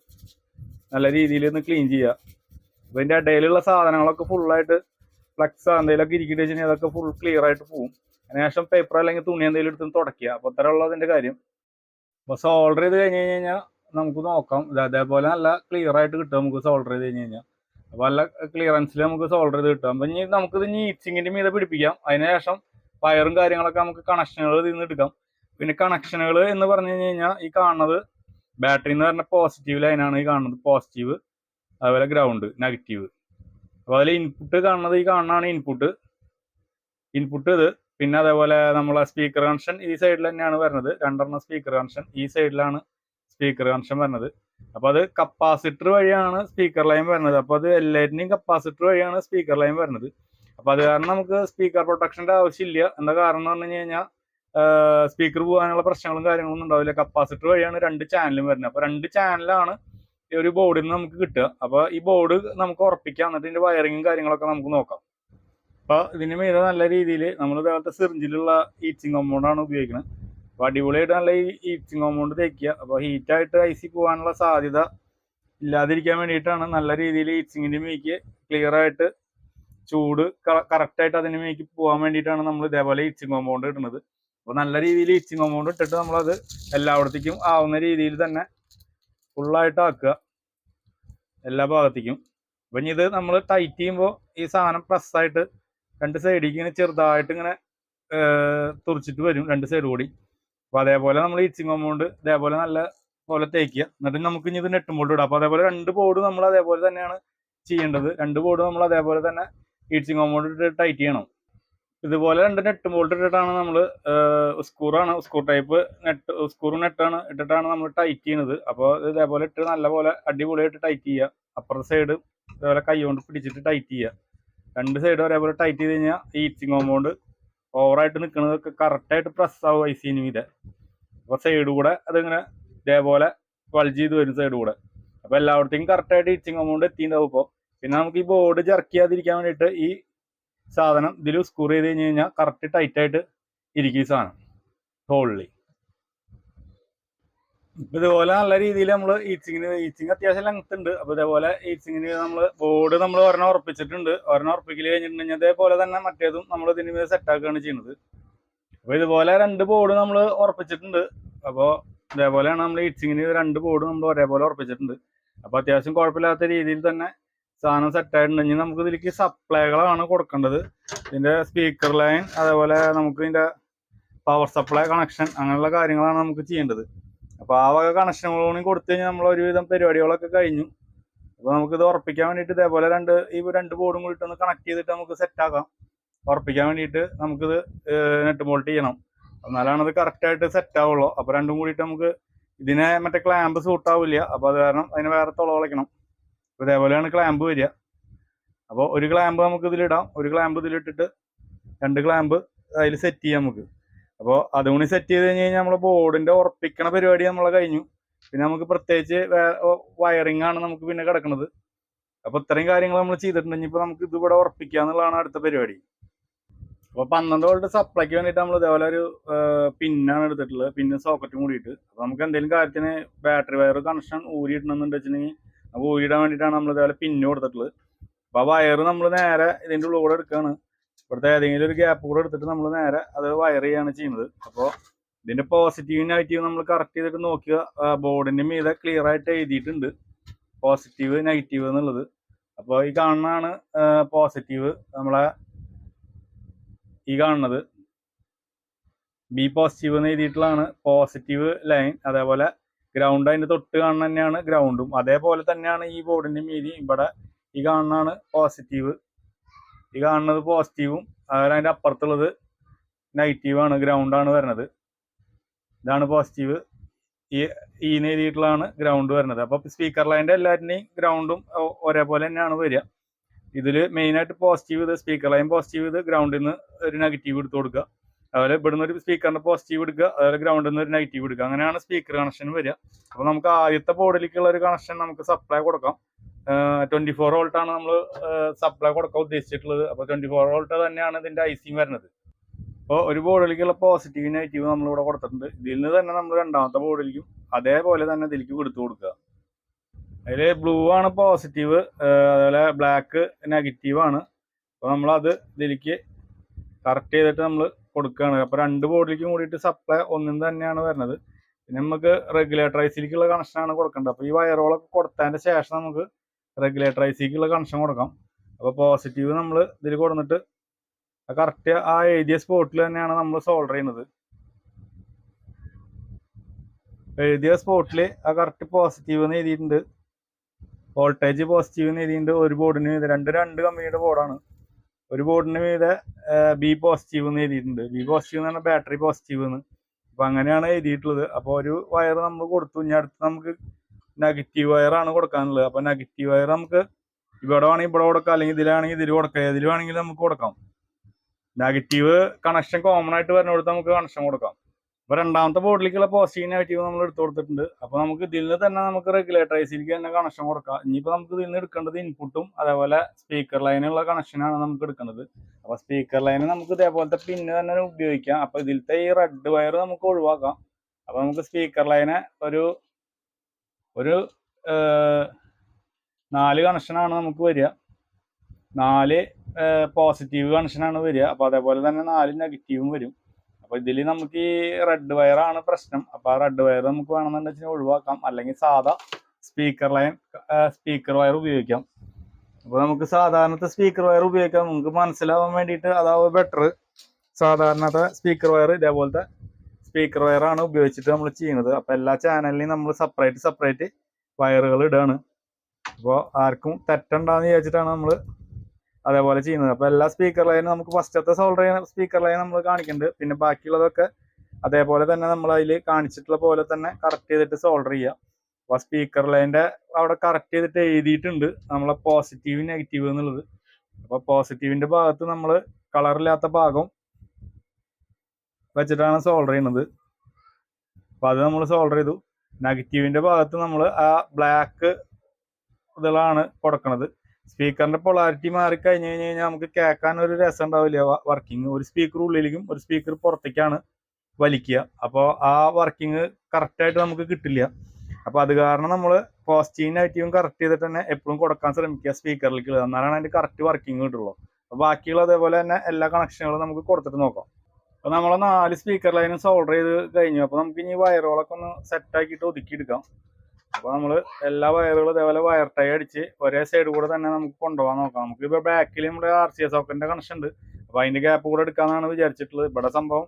നല്ല രീതിയിൽ ഒന്ന് ക്ലീൻ ചെയ്യുക. അപ്പോൾ ഇതിന്റെ ഇടയിലുള്ള സാധനങ്ങളൊക്കെ ഫുള്ളായിട്ട് ഫ്ലക്സ് എന്തെങ്കിലുമൊക്കെ ഇരിക്കേണ്ടി വെച്ചിട്ടുണ്ടെങ്കിൽ അതൊക്കെ ഫുൾ ക്ലിയർ ആയിട്ട് പോകും അതിനുശേഷം പേപ്പർ അല്ലെങ്കിൽ തുണി എന്തെങ്കിലും എടുത്ത് തുടക്കുക അപ്പോൾ അത്ര ഉള്ളതിന്റെ കാര്യം. അപ്പോൾ സോൾഡർ ചെയ്ത് കഴിഞ്ഞ് കഴിഞ്ഞാൽ നമുക്ക് നോക്കാം. ഇത് അതേപോലെ നല്ല ക്ലിയർ ആയിട്ട് കിട്ടും നമുക്ക് സോൾഡർ ചെയ്ത് കഴിഞ്ഞ് കഴിഞ്ഞാൽ. അപ്പോൾ നല്ല ക്ലിയറൻസിൽ നമുക്ക് സോൾഡർ ചെയ്ത് കിട്ടും. അപ്പം ഇനി നമുക്കിത് ഇനി ഈച്ചിങ്ങിന്റെ മീതെ പിടിപ്പിക്കാം. അതിന് ശേഷം വയറും കാര്യങ്ങളൊക്കെ നമുക്ക് കണക്ഷനുകൾ ഇതിൽ എടുക്കാം. പിന്നെ കണക്ഷനുകൾ എന്ന് പറഞ്ഞു കഴിഞ്ഞ് കഴിഞ്ഞാൽ ഈ കാണുന്നത് ബാറ്ററി എന്ന് പറഞ്ഞ പോസിറ്റീവ് ലൈനാണ് ഈ കാണുന്നത് പോസിറ്റീവ് അതുപോലെ ഗ്രൗണ്ട് നെഗറ്റീവ് അപ്പോൾ അതിൽ ഇൻപുട്ട് കാണുന്നത് ഈ കാണുന്നതാണ് ഇൻപുട്ട് ഇൻപുട്ട് ഇത്. പിന്നെ അതേപോലെ നമ്മളെ സ്പീക്കർ കണക്ഷൻ ഈ സൈഡിൽ തന്നെയാണ് വരുന്നത്. രണ്ടെണ്ണം സ്പീക്കർ കണക്ഷൻ ഈ സൈഡിലാണ് സ്പീക്കർ കണക്ഷൻ വരുന്നത്. അപ്പോൾ അത് കപ്പാസിറ്റർ വഴിയാണ് സ്പീക്കർ ലൈൻ വരുന്നത്. അപ്പോൾ അത് എല്ലാറ്റിന്റെയും കപ്പാസിറ്റർ വഴിയാണ് സ്പീക്കർ ലൈൻ വരുന്നത്. അപ്പോൾ അത് കാരണം നമുക്ക് സ്പീക്കർ പ്രൊട്ടക്ഷന്റെ ആവശ്യമില്ല എന്താ കാരണം എന്ന് പറഞ്ഞു കഴിഞ്ഞാൽ സ്പീക്കർ പോകാനുള്ള പ്രശ്നങ്ങളും കാര്യങ്ങളൊന്നും ഉണ്ടാവില്ല. കപ്പാസിറ്റർ വഴിയാണ് രണ്ട് ചാനലും വരുന്നത്. അപ്പോൾ രണ്ട് ചാനലാണ് ഒരു ബോർഡിൽ നിന്ന് നമുക്ക് കിട്ടുക. അപ്പോൾ ഈ ബോർഡ് നമുക്ക് ഉറപ്പിക്കാം. എന്നിട്ട് ഇതിന്റെ വയറിങ്ങും കാര്യങ്ങളൊക്കെ നമുക്ക് നോക്കാം. അപ്പോൾ ഇതിന് മീതെ നല്ല രീതിയിൽ നമ്മൾ ഇതേപോലത്തെ സിറിഞ്ചിലുള്ള ഈച്ചിങ് ആണ് ഉപയോഗിക്കുന്നത് അപ്പോൾ അടിപൊളിയായിട്ട് നല്ല ഹീറ്റിംഗ് കോമ്പൗണ്ട് തേക്കുക. അപ്പോൾ ഹീറ്റായിട്ട് ഐസി പോകാനുള്ള സാധ്യത ഇല്ലാതിരിക്കാൻ വേണ്ടിയിട്ടാണ് നല്ല രീതിയിൽ ഈച്ചിങ്ങിന്റെ മീക്ക് ക്ലിയർ ആയിട്ട് ചൂട് കറക്റ്റായിട്ട് അതിന് മീക്ക് പോകാൻ വേണ്ടിയിട്ടാണ് നമ്മൾ ഇതേപോലെ ഈച്ചിങ് കോമ്പൗണ്ട് ഇടുന്നത്. അപ്പോൾ നല്ല രീതിയിൽ ഈച്ചിങ് കോമ്പൗണ്ട് ഇട്ടിട്ട് നമ്മളത് എല്ലായിടത്തേക്കും ആവുന്ന രീതിയിൽ തന്നെ ഫുള്ളായിട്ട് ആക്കുക എല്ലാ ഭാഗത്തേക്കും. അപ്പം ഇനി ഇത് നമ്മൾ ടൈറ്റ് ചെയ്യുമ്പോൾ ഈ സാധനം പ്രസ്സായിട്ട് രണ്ട് സൈഡിലേക്ക് ഇങ്ങനെ ചെറുതായിട്ട് ഇങ്ങനെ തുറച്ചിട്ട് വരും രണ്ട് സൈഡ് കൂടി. അപ്പോൾ അതേപോലെ നമ്മൾ ഈച്ചിങ് കോമ്പൗണ്ട് ഇതേപോലെ നല്ല പോലെ തേക്കുക. എന്നിട്ട് നമുക്ക് ഇനി ഇത് ബോർഡ് ഇടാം. അപ്പോൾ അതേപോലെ രണ്ട് ബോർഡ് നമ്മൾ അതേപോലെ തന്നെയാണ് ചെയ്യേണ്ടത്. രണ്ട് ബോർഡ് നമ്മൾ അതേപോലെ തന്നെ ഈച്ചിങ് കോമ്പൗണ്ട് ഇട്ട് ടൈറ്റ് ചെയ്യണം. ഇതുപോലെ രണ്ട് നെറ്റ് ബോൾട്ട് ഇട്ടിട്ടാണ് നമ്മൾ സ്കൂറാണ് സ്കൂർ ടൈപ്പ് നെറ്റ് സ്കൂറും നെറ്റാണ് ഇട്ടിട്ടാണ് നമ്മൾ ടൈറ്റ് ചെയ്യുന്നത് അപ്പോൾ ഇതേപോലെ ഇട്ട് നല്ലപോലെ അടിപൊളിയായിട്ട് ടൈറ്റ് ചെയ്യുക അപ്പുറത്തെ സൈഡ് ഇതേപോലെ കൈ കൊണ്ട് പിടിച്ചിട്ട് ടൈറ്റ് ചെയ്യുക രണ്ട് സൈഡ് ഒരേപോലെ ടൈറ്റ് ചെയ്ത് കഴിഞ്ഞാൽ ഈ ഇച്ചിങ് കോമ്പൗണ്ട് ഓവറായിട്ട് നിൽക്കുന്നതൊക്കെ കറക്റ്റായിട്ട് പ്രസ് ആവും ഐ സി മീതെ അപ്പോൾ സൈഡ് കൂടെ അതിങ്ങനെ ഇതേപോലെ വൾജ് ചെയ്ത് വരും സൈഡ് കൂടെ. അപ്പോൾ എല്ലായിടത്തേക്കും കറക്റ്റായിട്ട് ഇച്ചിങ് കോമ്പൗണ്ട് എത്തിയിട്ടുണ്ടാവും ഇപ്പോൾ പിന്നെ നമുക്ക് ഈ ബോർഡ് ജർക്ക് ചെയ്യാതിരിക്കാൻ വേണ്ടിയിട്ട് ഈ സാധനം ഇതിൽ സ്കൂർ ചെയ്ത് കഴിഞ്ഞ് കഴിഞ്ഞാൽ കറക്റ്റ് ടൈറ്റ് ആയിട്ട് ഇരിക്കും ഈ സാധനം. ഹോളിൽ ഇപ്പൊ ഇതുപോലെ നല്ല രീതിയിൽ നമ്മൾ ഈച്ചിങ്ങിന് ഈച്ചിങ് അത്യാവശ്യം ലെങ്ത് ഉണ്ട്. അപ്പൊ ഇതേപോലെ ഈച്ചിങ്ങിന് നമ്മൾ ബോർഡ് നമ്മൾ ഒരെണ്ണം ഉറപ്പിച്ചിട്ടുണ്ട്. ഒരെണ്ണം ഉറപ്പിക്കൽ കഴിഞ്ഞിട്ടുണ്ടെങ്കിൽ അതേപോലെ തന്നെ മറ്റേതും നമ്മൾ ഇതിന് മീത് സെറ്റ് ആക്കുകയാണ് ചെയ്യുന്നത്. അപ്പൊ ഇതുപോലെ രണ്ട് ബോർഡ് നമ്മൾ ഉറപ്പിച്ചിട്ടുണ്ട്. അപ്പോൾ ഇതേപോലെയാണ് നമ്മൾ ഈച്ചിങ്ങിന് രണ്ട് ബോർഡ് നമ്മൾ ഒരേപോലെ ഉറപ്പിച്ചിട്ടുണ്ട്. അപ്പൊ അത്യാവശ്യം കുഴപ്പമില്ലാത്ത രീതിയിൽ തന്നെ സാധനം സെറ്റ് ആയിട്ടുണ്ടെങ്കിൽ നമുക്ക് ഇതിലേക്ക് സപ്ലൈകളാണ് കൊടുക്കേണ്ടത്. ഇതിന്റെ സ്പീക്കർ ലൈൻ അതേപോലെ നമുക്ക് ഇതിന്റെ പവർ സപ്ലൈ കണക്ഷൻ അങ്ങനെയുള്ള കാര്യങ്ങളാണ് നമുക്ക് ചെയ്യേണ്ടത്. അപ്പോൾ ആ വക കണക്ഷനുകളും കൊടുത്തു കഴിഞ്ഞാൽ നമ്മൾ ഒരുവിധം പരിപാടികളൊക്കെ കഴിഞ്ഞു. അപ്പോൾ നമുക്ക് ഇത് ഉറപ്പിക്കാൻ വേണ്ടിയിട്ട് ഇതേപോലെ രണ്ട് ഈ രണ്ട് ബോർഡും കൂടി ഒന്ന് കണക്ട് ചെയ്തിട്ട് നമുക്ക് സെറ്റ് ആക്കാം. ഉറപ്പിക്കാൻ വേണ്ടിയിട്ട് നമുക്കിത് നെറ്റ് ബോൾട്ട് ചെയ്യണം. എന്നാലാണ് അത് കറക്റ്റായിട്ട് സെറ്റ് ആവുള്ളൂ. അപ്പോൾ രണ്ടും കൂടിയിട്ട് നമുക്ക് ഇതിനെ മറ്റേ ക്ലാമ്പ് സൂട്ടാവില്ല അപ്പോൾ അത് കാരണം അതിന് വേറെ തുള വളയ്ക്കണം ഇതേപോലെയാണ് ക്ലാമ്പ് വരിക. അപ്പോൾ ഒരു ക്ലാമ്പ് നമുക്ക് ഇതിലിടാം ഒരു ക്ലാമ്പ് ഇതിലിട്ടിട്ട് രണ്ട് ക്ലാമ്പ് അതിൽ സെറ്റ് ചെയ്യാം നമുക്ക്. അപ്പോൾ അതും കൂടി സെറ്റ് ചെയ്ത് കഴിഞ്ഞ് കഴിഞ്ഞാൽ നമ്മളെ ബോർഡിന്റെ ഉറപ്പിക്കണ പരിപാടി നമ്മളെ കഴിഞ്ഞു. പിന്നെ നമുക്ക് പ്രത്യേകിച്ച് വയറിംഗ് ആണ് നമുക്ക് പിന്നെ കിടക്കുന്നത് അപ്പോൾ ഇത്രയും കാര്യങ്ങൾ നമ്മൾ ചെയ്തിട്ടുണ്ടെങ്കിൽ ഇപ്പൊ നമുക്ക് ഇതിവിടെ ഉറപ്പിക്കുക എന്നുള്ളതാണ് അടുത്ത പരിപാടി. അപ്പോൾ പന്ത്രണ്ട് വോൾട്ട് സപ്ലൈക്ക് വേണ്ടിയിട്ട് നമ്മൾ ഇതേപോലെ ഒരു പിന്നാണ് എടുത്തിട്ടുള്ളത്. പിന്നെ സോക്കറ്റും കൂടിയിട്ട്. അപ്പോൾ നമുക്ക് എന്തെങ്കിലും കാര്യത്തിന് ബാറ്ററി വയർ കണക്ഷൻ ഊരിയിടണമെന്നുണ്ട് വെച്ചിട്ടുണ്ടെങ്കിൽ നമുക്ക് ഊരിയിടാൻ വേണ്ടിയിട്ടാണ് നമ്മൾ ഇതേപോലെ പിന്നു കൊടുത്തിട്ടുള്ളത്. അപ്പൊ ആ വയർ നമ്മൾ നേരെ ഇതിന്റെ ഉള്ളിൽ കൂടെ എടുക്കുകയാണ് ഇവിടുത്തെ ഏതെങ്കിലും ഒരു ഗ്യാപ്പ് കൂടെ എടുത്തിട്ട് നമ്മൾ നേരെ അത് വയർ ചെയ്യാണ് ചെയ്യുന്നത്. അപ്പോൾ ഇതിന്റെ പോസിറ്റീവ് നെഗറ്റീവ് നമ്മൾ കറക്റ്റ് ചെയ്തിട്ട് നോക്കുക. ബോർഡിന്റെ മീതെ ക്ലിയർ ആയിട്ട് എഴുതിയിട്ടുണ്ട്. പോസിറ്റീവ് നെഗറ്റീവ് എന്നുള്ളത്. അപ്പോൾ ഈ കാണുന്നതാണ് പോസിറ്റീവ് നമ്മളെ ഈ കാണുന്നത്. ബി പോസിറ്റീവ് എന്ന് എഴുതിയിട്ടുള്ളതാണ്. പോസിറ്റീവ് ലൈൻ അതേപോലെ ഗ്രൗണ്ട് അതിന്റെ തൊട്ട് കാണുന്ന തന്നെയാണ് ഗ്രൗണ്ടും അതേപോലെ തന്നെയാണ് ഈ ബോർഡിന്റെ മീതി ഇവിടെ ഈ കാണുന്നതാണ് പോസിറ്റീവ് ഈ കാണുന്നത് പോസിറ്റീവും അതുപോലെ അതിന്റെ അപ്പുറത്തുള്ളത് നെഗറ്റീവ് ആണ് ഗ്രൗണ്ട് ആണ് വരുന്നത്. ഇതാണ് പോസിറ്റീവ് ഈ ഈന്ന് എഴുതിയിട്ടുള്ളതാണ് ഗ്രൗണ്ട് വരുന്നത്. അപ്പോൾ സ്പീക്കർ ലൈന്റെ എല്ലാവരുടെയും ഗ്രൗണ്ടും ഒരേപോലെ തന്നെയാണ് വരിക. ഇതിൽ മെയിനായിട്ട് പോസിറ്റീവ് ഇത് സ്പീക്കർ ലൈൻ പോസിറ്റീവ് ഇത് ഗ്രൗണ്ടിൽ നിന്ന് ഒരു നെഗറ്റീവ് എടുത്തു കൊടുക്കുക. അതുപോലെ ഇവിടുന്ന് ഒരു സ്പീക്കറിന്റെ പോസിറ്റീവ് എടുക്കുക അതുപോലെ ഗ്രൗണ്ടിൽ നിന്ന് ഒരു നെഗറ്റീവ് എടുക്കുക അങ്ങനെയാണ് സ്പീക്കർ കണക്ഷൻ വരിക. അപ്പൊ നമുക്ക് ആദ്യത്തെ ബോർഡിലേക്കുള്ള ഒരു കണക്ഷൻ നമുക്ക് സപ്ലൈ കൊടുക്കാം. ട്വന്റി ഫോർ ആണ് നമ്മൾ സപ്ലൈ കൊടുക്കാൻ ഉദ്ദേശിച്ചിട്ടുള്ളത്. അപ്പൊ ട്വന്റി ഫോർ വോൾട്ട് തന്നെയാണ് ഇതിന്റെ ഐസിങ് വരുന്നത്. അപ്പോൾ ഒരു ബോർഡിലേക്കുള്ള പോസിറ്റീവ് നെഗറ്റീവ് നമ്മൾ ഇവിടെ കൊടുത്തിട്ടുണ്ട്. ഇതിൽ നിന്ന് തന്നെ നമ്മൾ രണ്ടാമത്തെ ബോർഡിലേക്കും അതേപോലെ തന്നെ ഇതിലേക്ക് കൊടുത്തു കൊടുക്കുക. അതിൽ ബ്ലൂ ആണ് പോസിറ്റീവ് അതുപോലെ ബ്ലാക്ക് നെഗറ്റീവ് ആണ്. അപ്പോൾ നമ്മളത് ഇതിലേക്ക് കറക്റ്റ് ചെയ്തിട്ട് നമ്മൾ കൊടുക്കുകയാണ് അപ്പോൾ രണ്ട് ബോർഡിലേക്കും കൂടിയിട്ട് സപ്ലൈ ഒന്നും തന്നെയാണ് വരുന്നത്. പിന്നെ നമുക്ക് റെഗുലേറ്റർ ഐസിലേക്കുള്ള കണക്ഷനാണ് കൊടുക്കേണ്ടത്. അപ്പോൾ ഈ വയറുകളൊക്കെ കൊടുത്തതിന്റെ ശേഷം നമുക്ക് റെഗുലേറ്റർ ഐസിക്കുള്ള കണക്ഷൻ കൊടുക്കാം. അപ്പോൾ പോസിറ്റീവ് നമ്മൾ ഇതിൽ കൊടുത്തിട്ട് കറക്റ്റ് ആ എഴുതിയ സ്പോട്ടിൽ തന്നെയാണ് നമ്മൾ സോൾഡർ ചെയ്യുന്നത്. എഴുതിയ സ്പോട്ടിൽ ആ കറക്റ്റ് പോസിറ്റീവ് എന്ന് എഴുതിയിട്ടുണ്ട്. വോൾട്ടേജ് പോസിറ്റീവ് എന്ന് എഴുതിയിട്ടുണ്ട്. ഒരു ബോർഡിന് രണ്ട് രണ്ട് കമ്പനിയുടെ ബോർഡാണ് ഒരു ബോർഡിന് മീതെ ബി പോസിറ്റീവ് എന്ന് എഴുതിയിട്ടുണ്ട്. ബി പോസിറ്റീവ് എന്ന് പറഞ്ഞാൽ ബാറ്ററി പോസിറ്റീവ് എന്ന് അപ്പൊ അങ്ങനെയാണ് എഴുതിയിട്ടുള്ളത്. അപ്പോൾ ഒരു വയർ നമ്മൾ കൊടുത്തു. ഇനി അടുത്ത് നമുക്ക് നെഗറ്റീവ് വയറാണ് കൊടുക്കാനുള്ളത്. അപ്പൊ നെഗറ്റീവ് വയർ നമുക്ക് ഇവിടെ വേണമെങ്കിൽ ഇവിടെ കൊടുക്കാം. അല്ലെങ്കിൽ ഇതിലാണെങ്കിൽ ഇതിൽ കൊടുക്കാം. ഇതിൽ വേണമെങ്കിൽ നമുക്ക് കൊടുക്കാം. നെഗറ്റീവ് കണക്ഷൻ കോമൺ ആയിട്ട് വരുന്നിടത്ത് നമുക്ക് കണക്ഷൻ കൊടുക്കാം. അപ്പൊ രണ്ടാമത്തെ ബോർഡിലേക്കുള്ള പോസിറ്റീവ് നെഗറ്റീവ് നമ്മൾ എടുത്തു കൊടുത്തിട്ടുണ്ട്. അപ്പൊ നമുക്ക് ഇതിൽ തന്നെ നമുക്ക് റെഗുലേറ്റർ ഐസിലേക്ക് തന്നെ കണക്ഷൻ കൊടുക്കാം. ഇനിയിപ്പോ നമുക്ക് ഇതിൽ നിന്ന് എടുക്കേണ്ടത് ഇൻപുട്ടും അതേപോലെ സ്പീക്കർ ലൈനുള്ള കണക്ഷനാണ് നമുക്ക് എടുക്കുന്നത് അപ്പൊ സ്പീക്കർ ലൈന് നമുക്ക് ഇതേപോലത്തെ പിന്ന് തന്നെ ഉപയോഗിക്കാം. അപ്പൊ ഇതിലത്തെ ഈ റെഡ് വയർ നമുക്ക് ഒഴിവാക്കാം. അപ്പൊ നമുക്ക് സ്പീക്കർ ലൈന് ഒരു ഒരു നാല് കണക്ഷനാണ് നമുക്ക് വരിക. നാല് പോസിറ്റീവ് കണക്ഷനാണ് വരിക. അപ്പൊ അതേപോലെ തന്നെ നാല് നെഗറ്റീവും വരും. അപ്പൊ ഇതിൽ നമുക്ക് ഈ റെഡ് വയറാണ് പ്രശ്നം. അപ്പൊ ആ റെഡ് വയർ നമുക്ക് വേണമെന്നുണ്ടെങ്കിൽ ഒഴിവാക്കാം. അല്ലെങ്കിൽ സാധാ സ്പീക്കർ ലൈൻ സ്പീക്കർ വയർ ഉപയോഗിക്കാം. അപ്പൊ നമുക്ക് സാധാരണത്തെ സ്പീക്കർ വയർ ഉപയോഗിക്കാം. നമുക്ക് മനസ്സിലാവാൻ വേണ്ടിയിട്ട് അതാവും ബെറ്റർ സാധാരണത്തെ സ്പീക്കർ വയർ ഇതേപോലത്തെ സ്പീക്കർ വയറാണ് ഉപയോഗിച്ചിട്ട് നമ്മൾ ചെയ്യുന്നത്. അപ്പൊ എല്ലാ ചാനലിനും നമ്മൾ സെപ്പറേറ്റ് സെപ്പറേറ്റ് വയറുകൾ ഇടുകയാണ് അപ്പോൾ ആർക്കും തെറ്റുണ്ടാന്ന് വിചാരിച്ചിട്ടാണ് നമ്മൾ അതേപോലെ ചെയ്യുന്നത്. അപ്പൊ എല്ലാ സ്പീക്കർ ലൈനും നമുക്ക് ഫസ്റ്റത്തെ സോൾഡർ സ്പീക്കർ ലൈൻ നമ്മൾ കാണിക്കുന്നുണ്ട് പിന്നെ ബാക്കിയുള്ളതൊക്കെ അതേപോലെ തന്നെ നമ്മൾ അതിൽ കാണിച്ചിട്ടുള്ള പോലെ തന്നെ കറക്റ്റ് ചെയ്തിട്ട് സോൾഡർ ചെയ്യുക അപ്പൊ സ്പീക്കർ ലൈന്റെ അവിടെ കറക്റ്റ് ചെയ്തിട്ട് എഴുതിയിട്ടുണ്ട്. നമ്മളെ പോസിറ്റീവ് നെഗറ്റീവ് എന്നുള്ളത്. അപ്പൊ പോസിറ്റീവിന്റെ ഭാഗത്ത് നമ്മൾ കളറില്ലാത്ത ഭാഗം വെച്ചിട്ടാണ് സോൾഡർ ചെയ്യുന്നത്. അപ്പൊ അത് നമ്മൾ സോൾഡർ ചെയ്തു. നെഗറ്റീവിന്റെ ഭാഗത്ത് നമ്മൾ ആ ബ്ലാക്ക് ഇതുകളാണ് കൊടുക്കുന്നത് സ്പീക്കറിന്റെ പൊളാരിറ്റി മാറി കഴിഞ്ഞു കഴിഞ്ഞ് കഴിഞ്ഞാൽ നമുക്ക് കേൾക്കാൻ ഒരു രസം ഉണ്ടാവില്ല വർക്കിംഗ് ഒരു സ്പീക്കർ ഉള്ളിലേക്കും ഒരു സ്പീക്കർ പുറത്തേക്കാണ് വലിക്കുക. അപ്പോൾ ആ വർക്കിംഗ് കറക്റ്റായിട്ട് നമുക്ക് കിട്ടില്ല. അപ്പോൾ അത് കാരണം നമ്മൾ പോസിറ്റീവും നെഗറ്റീവും കറക്റ്റ് ചെയ്തിട്ട് തന്നെ എപ്പോഴും കൊടുക്കാൻ ശ്രമിക്കുക സ്പീക്കറിലേക്ക് എന്നാലാണ് അതിന്റെ കറക്റ്റ് വർക്കിംഗ് കിട്ടുള്ളൂ. അപ്പോൾ ബാക്കിയുള്ള അതേപോലെ തന്നെ എല്ലാ കണക്ഷനുകളും നമുക്ക് കൊടുത്തിട്ട് നോക്കാം. അപ്പോൾ നമ്മളെ നാല് സ്പീക്കർ ലൈനും സോൾഡർ ചെയ്ത് കഴിഞ്ഞു. അപ്പോൾ നമുക്ക് ഇനി വയറുകളൊക്കെ ഒന്ന് സെറ്റ് ആക്കിയിട്ട് ഒതുക്കിയെടുക്കാം അപ്പോൾ നമ്മൾ എല്ലാ വയറുകളും ഇതേപോലെ വയർ ടൈ അടിച്ച് ഒരേ സൈഡ് കൂടെ തന്നെ നമുക്ക് കൊണ്ടുപോകാൻ നോക്കാം. നമുക്ക് ഇപ്പൊ ബാക്കിൽ നമ്മുടെ ആർ സി എസ് സോക്കറ്റിന്റെ കണക്ഷൻ ഉണ്ട്. അപ്പോൾ അതിന്റെ ഗ്യാപ്പ് കൂടെ എടുക്കാന്നാണ് വിചാരിച്ചിട്ടുള്ളത്. ഇവിടെ സംഭവം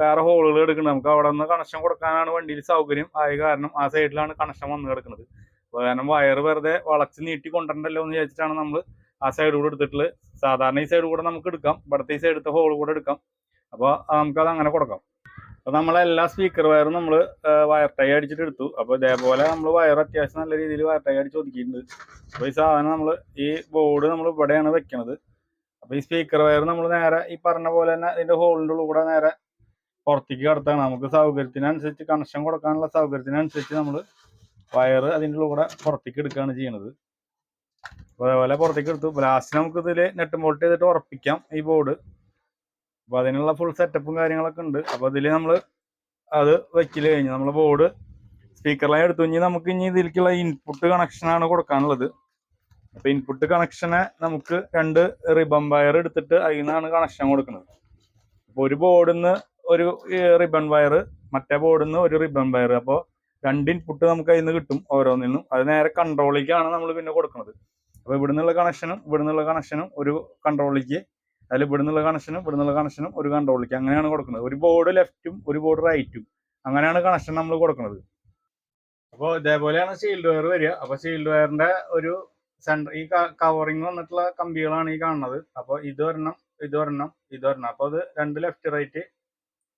വേറെ ഹോളുകൾ എടുക്കുന്നത് നമുക്ക് അവിടെ നിന്ന് കണക്ഷൻ കൊടുക്കാനാണ് വണ്ടിയിൽ സൗകര്യം. ആയ കാരണം ആ സൈഡിലാണ് കണക്ഷൻ വന്ന് കിടക്കുന്നത്. അപ്പോൾ കാരണം വയർ വെറുതെ വളച്ച് നീട്ടി കൊണ്ടുവരണ്ടല്ലോ എന്ന് വിചാരിച്ചിട്ടാണ് നമ്മൾ ആ സൈഡ് കൂടെ എടുത്തിട്ടുള്ളത്. സാധാരണ ഈ സൈഡ് കൂടെ നമുക്ക് എടുക്കാം. ഇവിടുത്തെ ഈ സൈഡത്തെ ഹോൾ കൂടെ എടുക്കാം. അപ്പോൾ നമുക്കത് അങ്ങനെ കൊടുക്കാം. അപ്പോൾ നമ്മളെല്ലാ സ്പീക്കർ വയറും നമ്മൾ വയർ ടൈ അടിച്ചിട്ട് എടുത്തു. അപ്പോൾ ഇതേപോലെ നമ്മൾ വയർ അത്യാവശ്യം നല്ല രീതിയിൽ വയർ ടൈ അടിച്ച് ഒതുക്കിയിട്ടുണ്ട്. അപ്പോൾ ഈ സാധനം നമ്മൾ ഈ ബോർഡ് നമ്മൾ ഇവിടെയാണ് വെക്കണത്. അപ്പോൾ ഈ സ്പീക്കർ വയർ നമ്മൾ നേരെ ഈ പറഞ്ഞ പോലെ തന്നെ ഇതിന്റെ ഹോളിന്റെ ഉള്ളിൽ കൂടെ നേരെ പുറത്തേക്ക് കടത്താണ്. നമുക്ക് സൗകര്യത്തിനനുസരിച്ച് കണക്ഷൻ കൊടുക്കാനുള്ള സൗകര്യത്തിനനുസരിച്ച് നമ്മൾ വയർ അതിന്റെ ഉള്ളിൽ കൂടെ പുറത്തേക്ക് എടുക്കുകയാണ് ചെയ്യണത്. അതേപോലെ പുറത്തേക്ക് എടുത്തു. ലാസ്റ്റ് നമുക്ക് ഇതിൽ നെട്ടും ബോൾട്ട് ചെയ്തിട്ട് ഉറപ്പിക്കാം ഈ ബോർഡ് അപ്പോൾ അതിനുള്ള ഫുൾ സെറ്റപ്പും കാര്യങ്ങളൊക്കെ ഉണ്ട്. അപ്പോൾ അതിൽ നമ്മൾ അത് വെക്കൽ കഴിഞ്ഞു നമ്മൾ ബോർഡ് സ്പീക്കറിലായി എടുത്തു. ഇനി നമുക്ക് ഇനി ഇതിലേക്കുള്ള ഇൻപുട്ട് കണക്ഷനാണ് കൊടുക്കാനുള്ളത്. അപ്പോൾ ഇൻപുട്ട് കണക്ഷനെ നമുക്ക് രണ്ട് റിബൺ വയർ എടുത്തിട്ട് അതിൽ നിന്നാണ് കണക്ഷൻ കൊടുക്കുന്നത്. അപ്പോൾ ഒരു ബോർഡിൽ നിന്ന് ഒരു റിബൺ വയർ മറ്റേ ബോർഡിൽ നിന്ന് ഒരു റിബൺ വയർ അപ്പോൾ രണ്ട് ഇൻപുട്ട് നമുക്ക് അതിൽ നിന്ന് കിട്ടും ഓരോന്നിൽ നിന്നും അത് നേരെ കൺട്രോളിലേക്കാണ് നമ്മൾ പിന്നെ കൊടുക്കുന്നത്. അപ്പോൾ ഇവിടെ നിന്നുള്ള കണക്ഷനും ഇവിടെ നിന്നുള്ള കണക്ഷനും ഒരു കൺട്രോളിലേക്ക് അതിൽ ഇവിടുന്നുള്ള കണക്ഷനും ഇവിടുന്നുള്ള കണക്ഷനും ഒരു കൺട്രോളിലേക്ക് അങ്ങനെയാണ് കൊടുക്കുന്നത്. ഒരു ബോർഡ് ലെഫ്റ്റും ഒരു ബോർഡ് റൈറ്റും അങ്ങനെയാണ് കണക്ഷൻ നമ്മൾ കൊടുക്കുന്നത്. അപ്പോൾ ഇതേപോലെയാണ് ഷീൽഡ് വയർ വരിക. അപ്പോൾ ഷീൽഡ് വയറിന്റെ ഒരു സെന്റർ ഈ കവറിങ് വന്നിട്ടുള്ള കമ്പികളാണ് ഈ കാണുന്നത്. അപ്പോൾ ഇത് ഒരെണ്ണം ഇത് ഒരെണ്ണം ഇത് ഒരെണ്ണം. അപ്പോൾ അത് രണ്ട് ലെഫ്റ്റ് റൈറ്റ്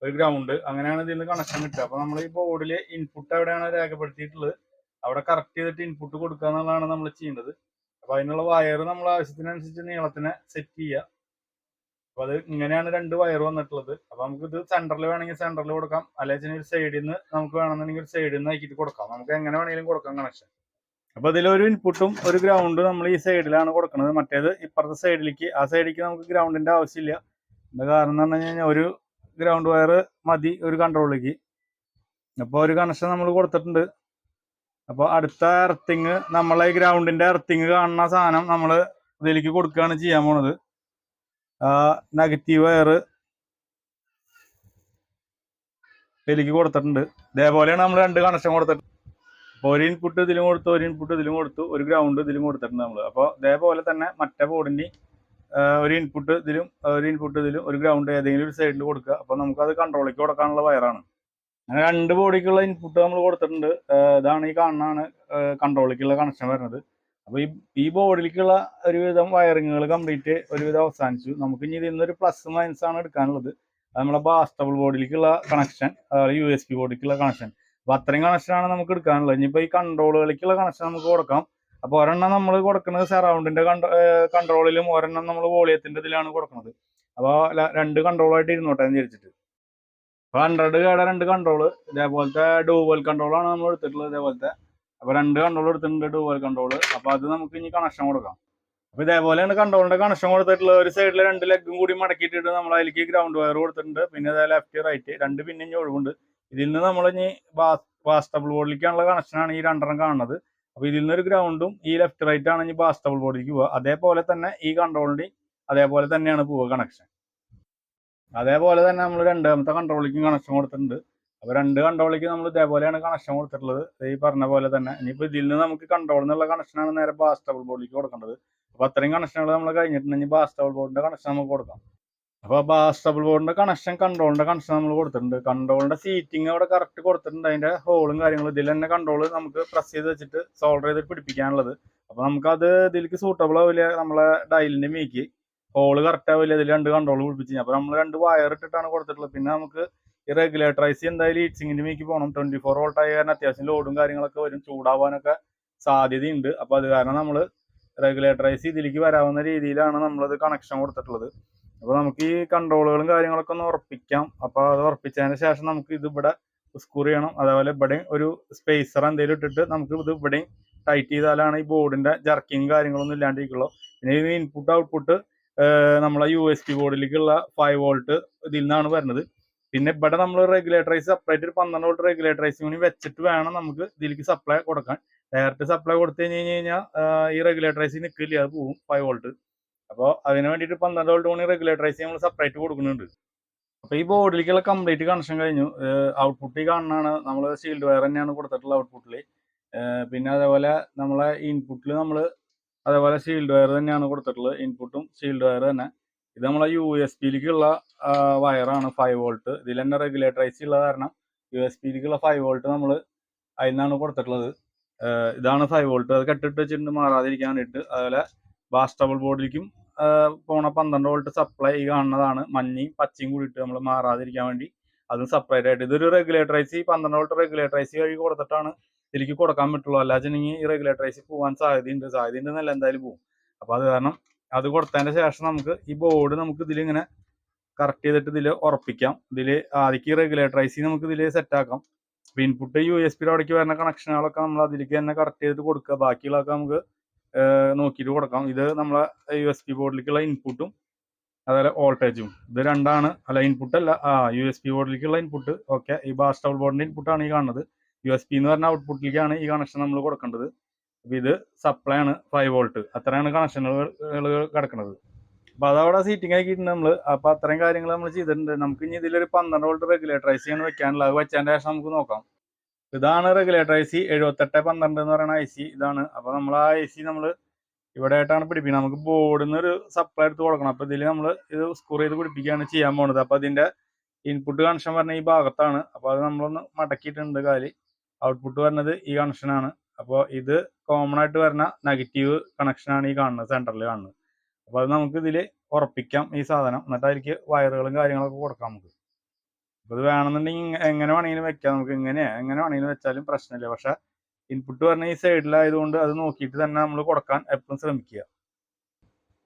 ഒരു ഗ്രൗണ്ട് അങ്ങനെയാണ് ഇതിൽ നിന്ന് കണക്ഷൻ കിട്ടുക. അപ്പോൾ നമ്മൾ ഈ ബോർഡിൽ ഇൻപുട്ട് എവിടെയാണ് രേഖപ്പെടുത്തിയിട്ടുള്ളത്? അവിടെ കറക്റ്റ് ചെയ്തിട്ട് ഇൻപുട്ട് കൊടുക്കുക എന്നുള്ളതാണ് നമ്മൾ ചെയ്യേണ്ടത്. അപ്പോൾ അതിനുള്ള വയർ നമ്മൾ ആവശ്യത്തിനനുസരിച്ച് നീളത്തിനെ സെറ്റ് ചെയ്യുക. അപ്പോൾ അത് ഇങ്ങനെയാണ് രണ്ട് വയർ വന്നിട്ടുള്ളത്. അപ്പൊ നമുക്ക് ഇത് സെന്ററിൽ വേണമെങ്കിൽ സെന്ററിൽ കൊടുക്കാം. അല്ലെങ്കിൽ ഒരു സൈഡിൽ നിന്ന് നമുക്ക് വേണമെന്നുണ്ടെങ്കിൽ ഒരു സൈഡിൽ നിന്ന് ആക്കിയിട്ട് കൊടുക്കാം. നമുക്ക് എങ്ങനെ വേണമെങ്കിലും കൊടുക്കാം കണക്ഷൻ അപ്പൊ ഇതിലൊരു ഇൻപുട്ടും ഒരു ഗ്രൗണ്ടും നമ്മൾ ഈ സൈഡിലാണ് കൊടുക്കുന്നത് മറ്റേത് ഇപ്പുറത്തെ സൈഡിലേക്ക് ആ സൈഡിലേക്ക് നമുക്ക് ഗ്രൗണ്ടിന്റെ ആവശ്യമില്ല. എന്താ കാരണം എന്ന് പറഞ്ഞു കഴിഞ്ഞാൽ ഒരു ഗ്രൗണ്ട് വയർ മതി ഒരു കൺട്രോളിലേക്ക് അപ്പോൾ ഒരു കണക്ഷൻ നമ്മൾ കൊടുത്തിട്ടുണ്ട്. അപ്പോൾ അടുത്ത എർത്തിങ് നമ്മളെ ഗ്രൗണ്ടിന്റെ എർത്തിങ് കാണുന്ന സാധനം നമ്മൾ ഇതിലേക്ക് കൊടുക്കുകയാണ് ചെയ്യാൻ പോണത്. നെഗറ്റീവ് വയർ ഇതിലേക്ക് കൊടുത്തിട്ടുണ്ട്. ഇതേപോലെയാണ് നമ്മൾ രണ്ട് കണക്ഷൻ കൊടുത്തിട്ട്. ഒരു ഇൻപുട്ട് ഇതിലും കൊടുത്തു ഒരു ഇൻപുട്ട് ഇതിലും കൊടുത്തു ഒരു ഗ്രൗണ്ട് ഇതിലും കൊടുത്തിട്ടുണ്ട് നമ്മൾ അപ്പോൾ ഇതേപോലെ തന്നെ മറ്റേ ബോർഡിന്റെ ഒരു ഇൻപുട്ട് ഇതിലും ഒരു ഇൻപുട്ട് ഇതിലും ഒരു ഗ്രൗണ്ട് ഏതെങ്കിലും ഒരു സൈഡിൽ കൊടുക്കുക. അപ്പോൾ നമുക്കത് കൺട്രോളിലേക്ക് കൊടുക്കാനുള്ള വയറാണ് അങ്ങനെ രണ്ട് ബോഡിക്കുള്ള ഇൻപുട്ട് നമ്മൾ കൊടുത്തിട്ടുണ്ട്. ഇതാണ് ഈ കാണുന്നതാണ് കൺട്രോളിലേക്കുള്ള കണക്ഷൻ വരുന്നത്. അപ്പോൾ ഈ ഈ ബോർഡിലേക്കുള്ള ഒരുവിധം വയറിങ്ങുകൾ കംപ്ലീറ്റ് ഒരുവിധം അവസാനിച്ചു. നമുക്ക് ഇനി ഇതിന്നൊരു പ്ലസ് മൈനസ് ആണ് എടുക്കാനുള്ളത്. നമ്മളെ ബാസ്റ്റബിൾ ബോർഡിലേക്കുള്ള കണക്ഷൻ അതായത് യു എസ് പി ബോർഡിലേക്കുള്ള കണക്ഷൻ അപ്പോൾ അത്രയും കണക്ഷനാണ് നമുക്ക് എടുക്കാനുള്ളത്. ഇനിയിപ്പോൾ ഈ കൺട്രോളുകളിലേക്കുള്ള കണക്ഷൻ നമുക്ക് കൊടുക്കാം. അപ്പോൾ ഒരെണ്ണം നമ്മൾ കൊടുക്കുന്നത് സറൗണ്ടിന്റെ കൺട്രോളിലും ഒരെണ്ണം നമ്മൾ വോളിയത്തിന്റെ ഇതിലാണ് കൊടുക്കുന്നത്. അപ്പോൾ രണ്ട് കൺട്രോളായിട്ട് ഇരുന്നോട്ടെ എന്ന് വിചാരിച്ചിട്ട്. അപ്പോൾ ഹൺഡ്രഡ് കേടെ രണ്ട് കൺട്രോൾ ഇതേപോലത്തെ ഡൂവൽ കൺട്രോളാണ് നമ്മൾ എടുത്തിട്ടുള്ളത് ഇതേപോലത്തെ അപ്പോൾ രണ്ട് കൺട്രോൾ എടുത്തിട്ടുണ്ട് ഡുവൽ കൺട്രോൾ അപ്പോൾ അത് നമുക്ക് ഇനി കണക്ഷൻ കൊടുക്കാം. അപ്പോൾ ഇതേപോലെയാണ് കൺട്രോളിന്റെ കണക്ഷൻ കൊടുത്തിട്ടുള്ള ഒരു സൈഡിൽ രണ്ട് ലെഗും കൂടി മടക്കിയിട്ടിട്ട് നമ്മൾ അതിലേക്ക് ഗ്രൗണ്ട് വയർ കൊടുത്തിട്ടുണ്ട്. പിന്നെ അതേ ലെഫ്റ്റ് റൈറ്റ് രണ്ട് പിന്നെ ഇനി ഒഴിവുണ്ട്. ഇതിൽ നിന്ന് നമ്മൾ ഇനി ബാസ്റ്റബിൾ ബോർഡിലേക്കാണുള്ള കണക്ഷനാണ് ഈ രണ്ടെണ്ണം കാണുന്നത്. അപ്പോൾ ഇതിൽ നിന്നൊരു ഗ്രൗണ്ടും ഈ ലെഫ്റ്റ് റൈറ്റ് ആണ് ഇനി ബാസ്റ്റബിൾ ബോർഡിലേക്ക് പോവുക. അതേപോലെ തന്നെ ഈ കൺട്രോളിന്റെ അതേപോലെ തന്നെയാണ് പോവുക കണക്ഷൻ അതേപോലെ തന്നെ നമ്മൾ രണ്ടാമത്തെ കൺട്രോളിലേക്കും കണക്ഷൻ കൊടുത്തിട്ടുണ്ട്. അപ്പോൾ രണ്ട് കൺട്രോളിലേക്ക് നമ്മൾ ഇതേപോലെയാണ് കണക്ഷൻ കൊടുത്തിട്ടുള്ളത്. ഈ പറഞ്ഞ പോലെ തന്നെ. ഇനിയിപ്പോൾ ഇതിൽ നിന്ന് നമുക്ക് കൺട്രോൾ എന്നുള്ള കണക്ഷനാണ് നേരെ ബാസ്റ്റബിൾ ബോർഡിലേക്ക് കൊടുക്കേണ്ടത്. അപ്പോൾ അത്രയും കണക്ഷനുകൾ നമ്മൾ കഴിഞ്ഞിട്ടുണ്ടെങ്കിൽ ബാസ്റ്റബിൾ ബോർഡിന്റെ കണക്ഷൻ നമുക്ക് കൊടുക്കാം. അപ്പോൾ ബാസ്റ്റബിൾ ബോർഡിന്റെ കണക്ഷൻ കൺട്രോളിന്റെ കണക്ഷൻ നമ്മൾ കൊടുത്തിട്ടുണ്ട്. കൺട്രോളിന്റെ സീറ്റിംഗ് അവിടെ കറക്റ്റ് കൊടുത്തിട്ടുണ്ട്. അതിന്റെ ഹോളും കാര്യങ്ങളും ഇതിൽ തന്നെ കൺട്രോൾ നമുക്ക് പ്രസ് ചെയ്ത് വെച്ചിട്ട് സോൾഡർ ചെയ്ത് പിടിപ്പിക്കാനുള്ളത്. അപ്പോൾ നമുക്കത് ഇതിലേക്ക് സൂട്ടബിൾ ആവില്ല. നമ്മളെ ഡയലിന്റെ മീക്ക്. ഹോൾ കറക്റ്റ് ആവില്ല. ഇതിൽ രണ്ട് കൺട്രോൾ പിടിപ്പിച്ചു അപ്പൊ നമ്മൾ രണ്ട് വയർ ഇട്ടിട്ടാണ് കൊടുത്തിട്ടുള്ളത്. പിന്നെ നമുക്ക് ഈ സി എന്തായാലും ഹീറ്റ്സിങ്ങിന്റെ മേക്ക് പോകണം ട്വന്റി ഫോർ വോൾട്ട് ആയ കാരണം അത്യാവശ്യം ലോഡും കാര്യങ്ങളൊക്കെ വരും. ചൂടാവാനൊക്കെ സാധ്യതയുണ്ട്. അപ്പൊ അത് കാരണം നമ്മൾ റെഗുലേറ്റർ ഐ സി ഇതിലേക്ക് വരാവുന്ന രീതിയിലാണ് നമ്മളത് കണക്ഷൻ കൊടുത്തിട്ടുള്ളത്. അപ്പൊ നമുക്ക് ഈ കൺട്രോളുകളും കാര്യങ്ങളൊക്കെ ഒന്ന് ഉറപ്പിക്കാം. അപ്പൊ അത് ഉറപ്പിച്ചതിന് ശേഷം നമുക്ക് ഇത് ഇവിടെ സ്ക്രൂ ചെയ്യണം. അതേപോലെ ഇവിടെ ഒരു സ്പേസർ എന്തെങ്കിലും ഇട്ടിട്ട് നമുക്ക് ഇത് ഇവിടെയും ടൈറ്റ് ചെയ്താലാണ് ഈ ബോർഡിന്റെ ജർക്കിങ് കാര്യങ്ങളൊന്നും ഇല്ലാണ്ടിരിക്കുള്ളൂ. പിന്നെ ഇൻപുട്ട് ഔട്ട്പുട്ട് നമ്മളെ യു എസ് ടി ബോർഡിലേക്കുള്ള ഫൈവ് വോൾട്ട് ഇതിൽ നിന്നാണ് വരുന്നത്. പിന്നെ ഇവിടെ നമ്മൾ റെഗുലേറ്ററൈസ് സെപ്പറേറ്റ് ഒരു പന്ത്രണ്ട് വോൾട്ട് റെഗുലേറ്ററൈസ് കൂടി വെച്ചിട്ട് വേണം നമുക്ക് ഇതിലേക്ക് സപ്ലൈ കൊടുക്കാൻ. ഡയറക്റ്റ് സപ്ലൈ കൊടുത്തു കഴിഞ്ഞ് കഴിഞ്ഞാൽ ഈ റെഗുലേറ്ററൈസ് നിൽക്കില്ല അത് പോവും ഫൈവ് വോൾട്ട് അപ്പോൾ അതിന് വേണ്ടിയിട്ട് പന്ത്രണ്ട് വോൾട്ട് കൂടി റെഗുലേറ്ററൈസ് നമ്മൾ സെപ്പറേറ്റ് കൊടുക്കുന്നുണ്ട്. അപ്പോൾ ഈ ബോർഡിലേക്കുള്ള കംപ്ലീറ്റ് കണക്ഷൻ കഴിഞ്ഞു. ഔട്ട്പുട്ടിൽ കാണാനാണ് നമ്മൾ ഷീൽഡ് വയർ തന്നെയാണ് കൊടുത്തിട്ടുള്ള ഔട്ട്പുട്ടിൽ പിന്നെ അതേപോലെ നമ്മളെ ഇൻപുട്ടിൽ നമ്മൾ അതേപോലെ ഷീൽഡ് വയർ തന്നെയാണ് കൊടുത്തിട്ടുള്ളത്. ഇൻപുട്ടും ഷീൽഡ് വയർ തന്നെ. ഇത് നമ്മളെ യു എസ് പിയിലേക്കുള്ള വയറാണ് ഫൈവ് വോൾട്ട് ഇതിൽ തന്നെ റെഗുലേറ്ററൈസ് ഉള്ള കാരണം യു എസ് പിയിലേക്കുള്ള ഫൈവ് വോൾട്ട് നമ്മൾ അതിൽ നിന്നാണ് കൊടുത്തിട്ടുള്ളത് ഇതാണ് ഫൈവ് വോൾട്ട് അത് കെട്ടിട്ട് വെച്ചിട്ടുണ്ട് മാറാതിരിക്കാൻ വേണ്ടിയിട്ട് അതുപോലെ ബാസ്റ്റബിൾ ബോർഡിലേക്കും പോണ പന്ത്രണ്ട് വോൾട്ട് സപ്ലൈ കാണുന്നതാണ്. മഞ്ഞയും പച്ചയും കൂടിയിട്ട് നമ്മൾ മാറാതിരിക്കാൻ വേണ്ടി അതും സെപ്പറേറ്റ് ആയിട്ട്. ഇതൊരു റെഗുലേറ്ററൈസ് പന്ത്രണ്ട് വോൾട്ട് റെഗുലേറ്ററൈസ് വഴി കൊടുത്തിട്ടാണ് ഇതിലേക്ക് കൊടുക്കാൻ പറ്റുള്ളൂ. അല്ലാച്ചെങ്കിൽ ഈ റെഗുലേറ്ററൈസ് പോകാൻ സാധ്യതയുണ്ട്. സാധ്യതയുണ്ടെന്നല്ല എന്തായാലും പോകും അപ്പോൾ അത് കാരണം അത് കൊടുത്തതിന്റെ ശേഷം നമുക്ക് ഈ ബോർഡ് നമുക്ക് ഇതിലിങ്ങനെ കറക്റ്റ് ചെയ്തിട്ട് ഇതിൽ ഉറപ്പിക്കാം. ഇതിൽ ആദ്യക്ക് ഈ സി നമുക്ക് ഇതിൽ സെറ്റ് ആക്കാം. ഇൻപുട്ട് യു എസ് പിയുടെ അവിടേക്ക് വരുന്ന കണക്ഷനുകളൊക്കെ നമ്മൾ അതിലേക്ക് തന്നെ കറക്റ്റ് ചെയ്തിട്ട് കൊടുക്കുക. ബാക്കിയുള്ളതൊക്കെ നമുക്ക് നോക്കിയിട്ട് കൊടുക്കാം. ഇത് നമ്മളെ യു എസ് പി ബോർഡിലേക്കുള്ള ഇൻപുട്ടും അതുപോലെ വോൾട്ടേജും ഇത് രണ്ടാണ്. അല്ല ഇൻപുട്ട് അല്ല. ആ യു എസ് പി ബോർഡിലേക്കുള്ള ഇൻപുട്ട് ഓക്കെ ഈ ബാസ്റ്റബിൾ ബോർഡിന്റെ ഇൻപുട്ടാണ് ഈ കാണുന്നത്. യു എസ് പി എന്ന് പറഞ്ഞ ഔട്ട്പുട്ടിലേക്കാണ് ഈ കണക്ഷൻ നമ്മൾ കൊടുക്കേണ്ടത്. അപ്പൊ ഇത് സപ്ലൈ ആണ് ഫൈവ് വോൾട്ട് അത്രയാണ് കണക്ഷനുകൾ കിടക്കുന്നത് അപ്പൊ അതവിടെ സീറ്റിംഗ് ആക്കിയിട്ടുണ്ട് നമ്മൾ അപ്പൊ അത്രയും കാര്യങ്ങൾ നമ്മൾ ചെയ്തിട്ടുണ്ട്. നമുക്ക് ഇനി ഇതിലൊരു പന്ത്രണ്ട് വോൾട്ട് റെഗുലേറ്ററൈസ് ആണ് വെക്കാനുള്ളത്. അത് വെച്ചതിന്റെ ശേഷം നമുക്ക് നോക്കാം. ഇതാണ് റെഗുലേറ്റർ ഐ സി എഴുപത്തെട്ട് പന്ത്രണ്ട് എന്ന് പറയുന്ന ഐ സി ഇതാണ്. അപ്പൊ നമ്മൾ ആ ഐ സി നമ്മൾ ഇവിടെ ആയിട്ടാണ് പിടിപ്പിക്കുന്നത്. നമുക്ക് ബോർഡിൽ നിന്ന് ഒരു സപ്ലൈ എടുത്ത് കൊടുക്കണം. അപ്പൊ ഇതിൽ നമ്മൾ ഇത് സ്കൂർ ചെയ്ത് പിടിപ്പിക്കുകയാണ് ചെയ്യാൻ പോണത്. അപ്പൊ അതിന്റെ ഇൻപുട്ട് കണക്ഷൻ പറഞ്ഞ ഈ ഭാഗത്താണ്. അപ്പോൾ അത് നമ്മളൊന്ന് മടക്കിയിട്ടുണ്ട് കാലി. ഔട്ട്പുട്ട് വരുന്നത് ഈ കണക്ഷനാണ് അപ്പോൾ ഇത് കോമൺ ആയിട്ട് വരുന്ന നെഗറ്റീവ് കണക്ഷനാണ് ഈ കാണുന്നത് സെന്ററിൽ കാണുന്നത്. അപ്പോൾ അത് നമുക്ക് ഇതിൽ ഉറപ്പിക്കാം ഈ സാധനം. എന്നിട്ട് അതിലേക്ക് വയറുകളും കാര്യങ്ങളൊക്കെ കൊടുക്കാം നമുക്ക്. അപ്പോൾ ഇത് വേണമെന്നുണ്ടെങ്കിൽ എങ്ങനെ വേണമെങ്കിലും വെക്കാം നമുക്ക്. ഇങ്ങനെ എങ്ങനെ വേണമെങ്കിലും വെച്ചാലും പ്രശ്നമില്ല. പക്ഷെ ഇൻപുട്ട് പറഞ്ഞ ഈ സൈഡിലായതുകൊണ്ട് അത് നോക്കിയിട്ട് തന്നെ നമ്മൾ കൊടുക്കാൻ എപ്പോഴും ശ്രമിക്കുക.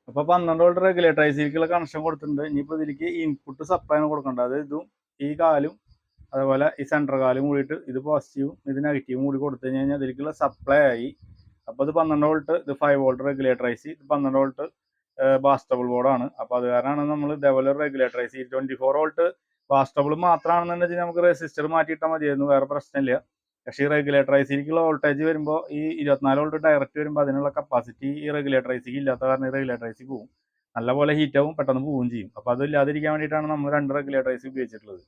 അപ്പോൾ പന്ത്രണ്ട് വോൾട്ട് റെഗുലേറ്റർ റെഗുലേറ്ററൈസിലേക്കുള്ള കണക്ഷൻ കൊടുത്തിട്ടുണ്ട്. ഇനിയിപ്പോൾ ഇതിലേക്ക് ഇൻപുട്ട് സപ്ലൈ ആണ് കൊടുക്കേണ്ടത് അത് ഇതും ഈ കാലും അതുപോലെ ഈ സെൻട്രൽ കാലും കൂടിയിട്ട് ഇത് പോസിറ്റീവും ഇത് നെഗറ്റീവും കൂടി കൊടുത്തു കഴിഞ്ഞ് കഴിഞ്ഞാൽ ഇതിലേക്കുള്ള സപ്ലൈ ആയി. അപ്പോൾ ഇത് പന്ത്രണ്ട് വോൾട്ട് ഇത് ഫൈവ് വോൾട്ട് റെഗുലേറ്റർ റെഗുലേറ്ററൈസ് ഇത് പന്ത്രണ്ട് വോൾട്ട് ബാസ്റ്റബിൾ ബോർഡാണ് അപ്പോൾ അത് കാരണമാണ് നമ്മൾ ഇതേപോലെ regulator IC twenty four volt astable മാത്രമാണെന്നുണ്ടെങ്കിൽ നമുക്ക് റെസിസ്റ്റർ മാറ്റിയിട്ടാൽ മതിയായിരുന്നു. വേറെ പ്രശ്നമില്ല. പക്ഷേ ഈ റെഗുലേറ്റർ റെഗുലേറ്ററൈസിലേക്കുള്ള വോൾട്ടേജ് വരുമ്പോൾ ഈ ഇരുപത്തിനാല് വോൾട്ട് ഡയറക്റ്റ് വരുമ്പോൾ അതിനുള്ള കപ്പാസിറ്റി ഈ റെഗുലേറ്റർ റെഗുലേറ്ററൈസിക്ക് ഇല്ലാത്ത കാരണം ഈ റെഗുലേറ്ററൈസി പോകും നല്ലപോലെ ഹീറ്റ് ആവും പെട്ടെന്ന് പോവുകയും ചെയ്യും. അപ്പോൾ അത് ഇല്ലാതിരിക്കാൻ വേണ്ടിയിട്ടാണ് നമ്മൾ രണ്ട് റെഗുലേറ്റർ റെഗുലേറ്ററൈസ് ഉപയോഗിച്ചിട്ടുള്ളത്.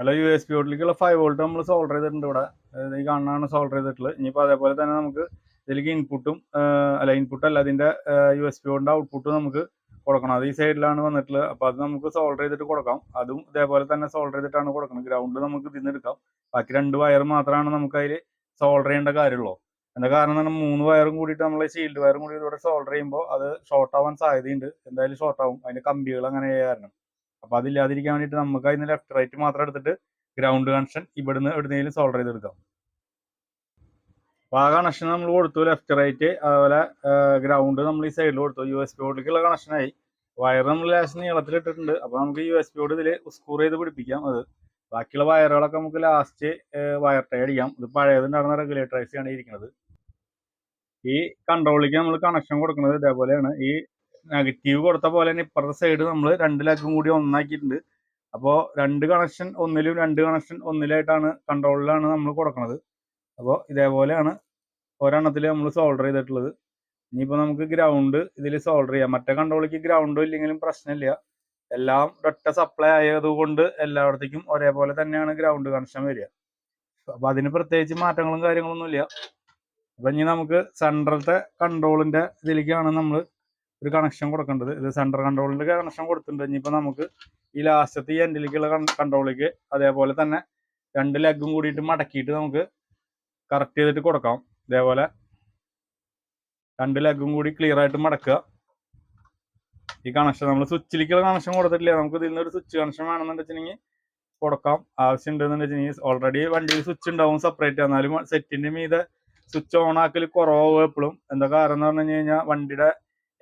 അല്ല യു എസ് പി ഓട്ടിലേക്കുള്ള ഫൈവ് വോൾട്ട് നമ്മൾ സോൾഡർ ചെയ്തിട്ടുണ്ട് ഇവിടെ. ഈ കാണാനാണ് സോൾഡർ ചെയ്തിട്ടുള്ളത്. ഇനിയിപ്പോൾ അതേപോലെ തന്നെ നമുക്ക് ഇതിലേക്ക് ഇൻപുട്ടും അല്ല ഇൻപുട്ട് അല്ല അതിന്റെ യു എസ് പി ഓടിന്റെ ഔട്ട്പുട്ടും നമുക്ക് കൊടുക്കണം. അത് ഈ സൈഡിലാണ് വന്നിട്ടുള്ളത്. അപ്പോൾ അത് നമുക്ക് സോൾഡർ ചെയ്തിട്ട് കൊടുക്കാം. അതും ഇതേപോലെ തന്നെ സോൾഡർ ചെയ്തിട്ടാണ് കൊടുക്കുന്നത്. ഗ്രൗണ്ട് നമുക്ക് ഇതിൽ നിന്ന് എടുക്കാം. ബാക്കി രണ്ട് വയർ മാത്രമാണ് നമുക്ക് അതിൽ സോൾഡർ ചെയ്യേണ്ട കാര്യമുള്ളൂ. എന്താ കാരണം തന്നെ മൂന്ന് വയറും കൂടിയിട്ട് നമ്മൾ ഷീൽഡ് വയറും കൂടി ഇവിടെ സോൾഡർ ചെയ്യുമ്പോൾ അത് ഷോർട്ട് ആവാൻ സാധ്യതയുണ്ട്. എന്തായാലും ഷോർട്ട് ആവും. അതിന്റെ കമ്പികൾ അങ്ങനെ കാരണം. അപ്പൊ അതില്ലാതിരിക്കാൻ വേണ്ടിയിട്ട് നമുക്ക് അതിന് ലെഫ്റ്റ് റൈറ്റ് മാത്രം എടുത്തിട്ട് ഗ്രൗണ്ട് കണക്ഷൻ ഇവിടുന്ന് എവിടുന്നെങ്കിലും സോൾഡർ ചെയ്തെടുക്കാം അപ്പൊ ആ കണക്ഷൻ നമ്മൾ കൊടുത്തു ലെഫ്റ്റ് റൈറ്റ് അതുപോലെ ഗ്രൗണ്ട് നമ്മൾ ഈ സൈഡിൽ കൊടുത്തു. യു എസ് ബോർഡിലേക്കുള്ള കണക്ഷനായി വയർ നമ്മൾ ലാസ്റ്റ് നീളത്തിൽ ഇട്ടിട്ടുണ്ട്. അപ്പൊ നമുക്ക് യു എസ് ബോർഡ് ഇതിൽ സ്കൂർ ചെയ്ത് പിടിപ്പിക്കാം അത്. ബാക്കിയുള്ള വയറുകളൊക്കെ നമുക്ക് ലാസ്റ്റ് വയർ ടൈ അടിക്കാം. ഇത് പഴയതുണ്ടായിരുന്ന റെഗുലേറ്ററൈസ് ആണ് ഇരിക്കുന്നത് ഈ കൺട്രോളിലേക്ക് നമ്മൾ കണക്ഷൻ കൊടുക്കുന്നത് ഇതേപോലെയാണ്. ഈ നെഗറ്റീവ് കൊടുത്ത പോലെ തന്നെ ഇപ്പുറത്തെ സൈഡ് നമ്മൾ രണ്ട് ലെഗും കൂടി ഒന്നാക്കിയിട്ടുണ്ട്. അപ്പോൾ രണ്ട് കണക്ഷൻ ഒന്നിലും രണ്ട് കണക്ഷൻ ഒന്നിലായിട്ടാണ് കൺട്രോളിലാണ് നമ്മൾ കൊടുക്കുന്നത് അപ്പോൾ ഇതേപോലെയാണ് ഒരെണ്ണത്തിൽ നമ്മൾ സോൾഡർ ചെയ്തിട്ടുള്ളത്. ഇനിയിപ്പോൾ നമുക്ക് ഗ്രൗണ്ട് ഇതിൽ സോൾഡർ ചെയ്യാം. മറ്റേ കൺട്രോളിലേക്ക് ഗ്രൗണ്ടും ഇല്ലെങ്കിലും പ്രശ്നമില്ല. എല്ലാം ഒറ്റ സപ്ലൈ ആയതുകൊണ്ട് എല്ലായിടത്തേക്കും ഒരേപോലെ തന്നെയാണ് ഗ്രൗണ്ട് കണക്ഷൻ വരിക. അപ്പം അതിന് പ്രത്യേകിച്ച് മാറ്റങ്ങളും കാര്യങ്ങളൊന്നുമില്ല. അപ്പം ഇനി നമുക്ക് സെൻട്രലത്തെ കൺട്രോളിന്റെ ഇതിലേക്കാണ് നമ്മൾ ഒരു കണക്ഷൻ കൊടുക്കേണ്ടത്. ഇത് സെൻട്രൽ കൺട്രോളിന്റെ കണക്ഷൻ കൊടുത്തിട്ടുണ്ട്. ഇനിയിപ്പോൾ നമുക്ക് ഈ ലാസ്റ്റത്തെ ഈ എൻഡിലേക്കുള്ള കൺട്രോളിലേക്ക് അതേപോലെ തന്നെ രണ്ട് ലെഗും കൂടിയിട്ട് മടക്കിയിട്ട് നമുക്ക് കറക്റ്റ് ചെയ്തിട്ട് കൊടുക്കാം. ഇതേപോലെ രണ്ട് ലെഗും കൂടി ക്ലിയർ ആയിട്ട് മടക്കുക. ഈ കണക്ഷൻ നമ്മൾ സ്വിച്ചിലേക്കുള്ള കണക്ഷൻ കൊടുത്തിട്ടില്ല? നമുക്ക് ഇതിൽ നിന്നൊരു സ്വിച്ച് കണക്ഷൻ വേണമെന്നുണ്ടെങ്കിൽ കൊടുക്കാം. ആവശ്യം ഉണ്ടെന്ന് വെച്ചിട്ടുണ്ടെങ്കിൽ ഓൾറെഡി വണ്ടിയിൽ സ്വിച്ച് ഉണ്ടാവും സെപ്പറേറ്റ് എന്നാലും സെറ്റിന്റെ മീതെ സ്വിച്ച് ഓൺ ആക്കൽ കുറവാകും എപ്പോഴും എന്താ കാരണം എന്ന് പറഞ്ഞു കഴിഞ്ഞാൽ വണ്ടിയുടെ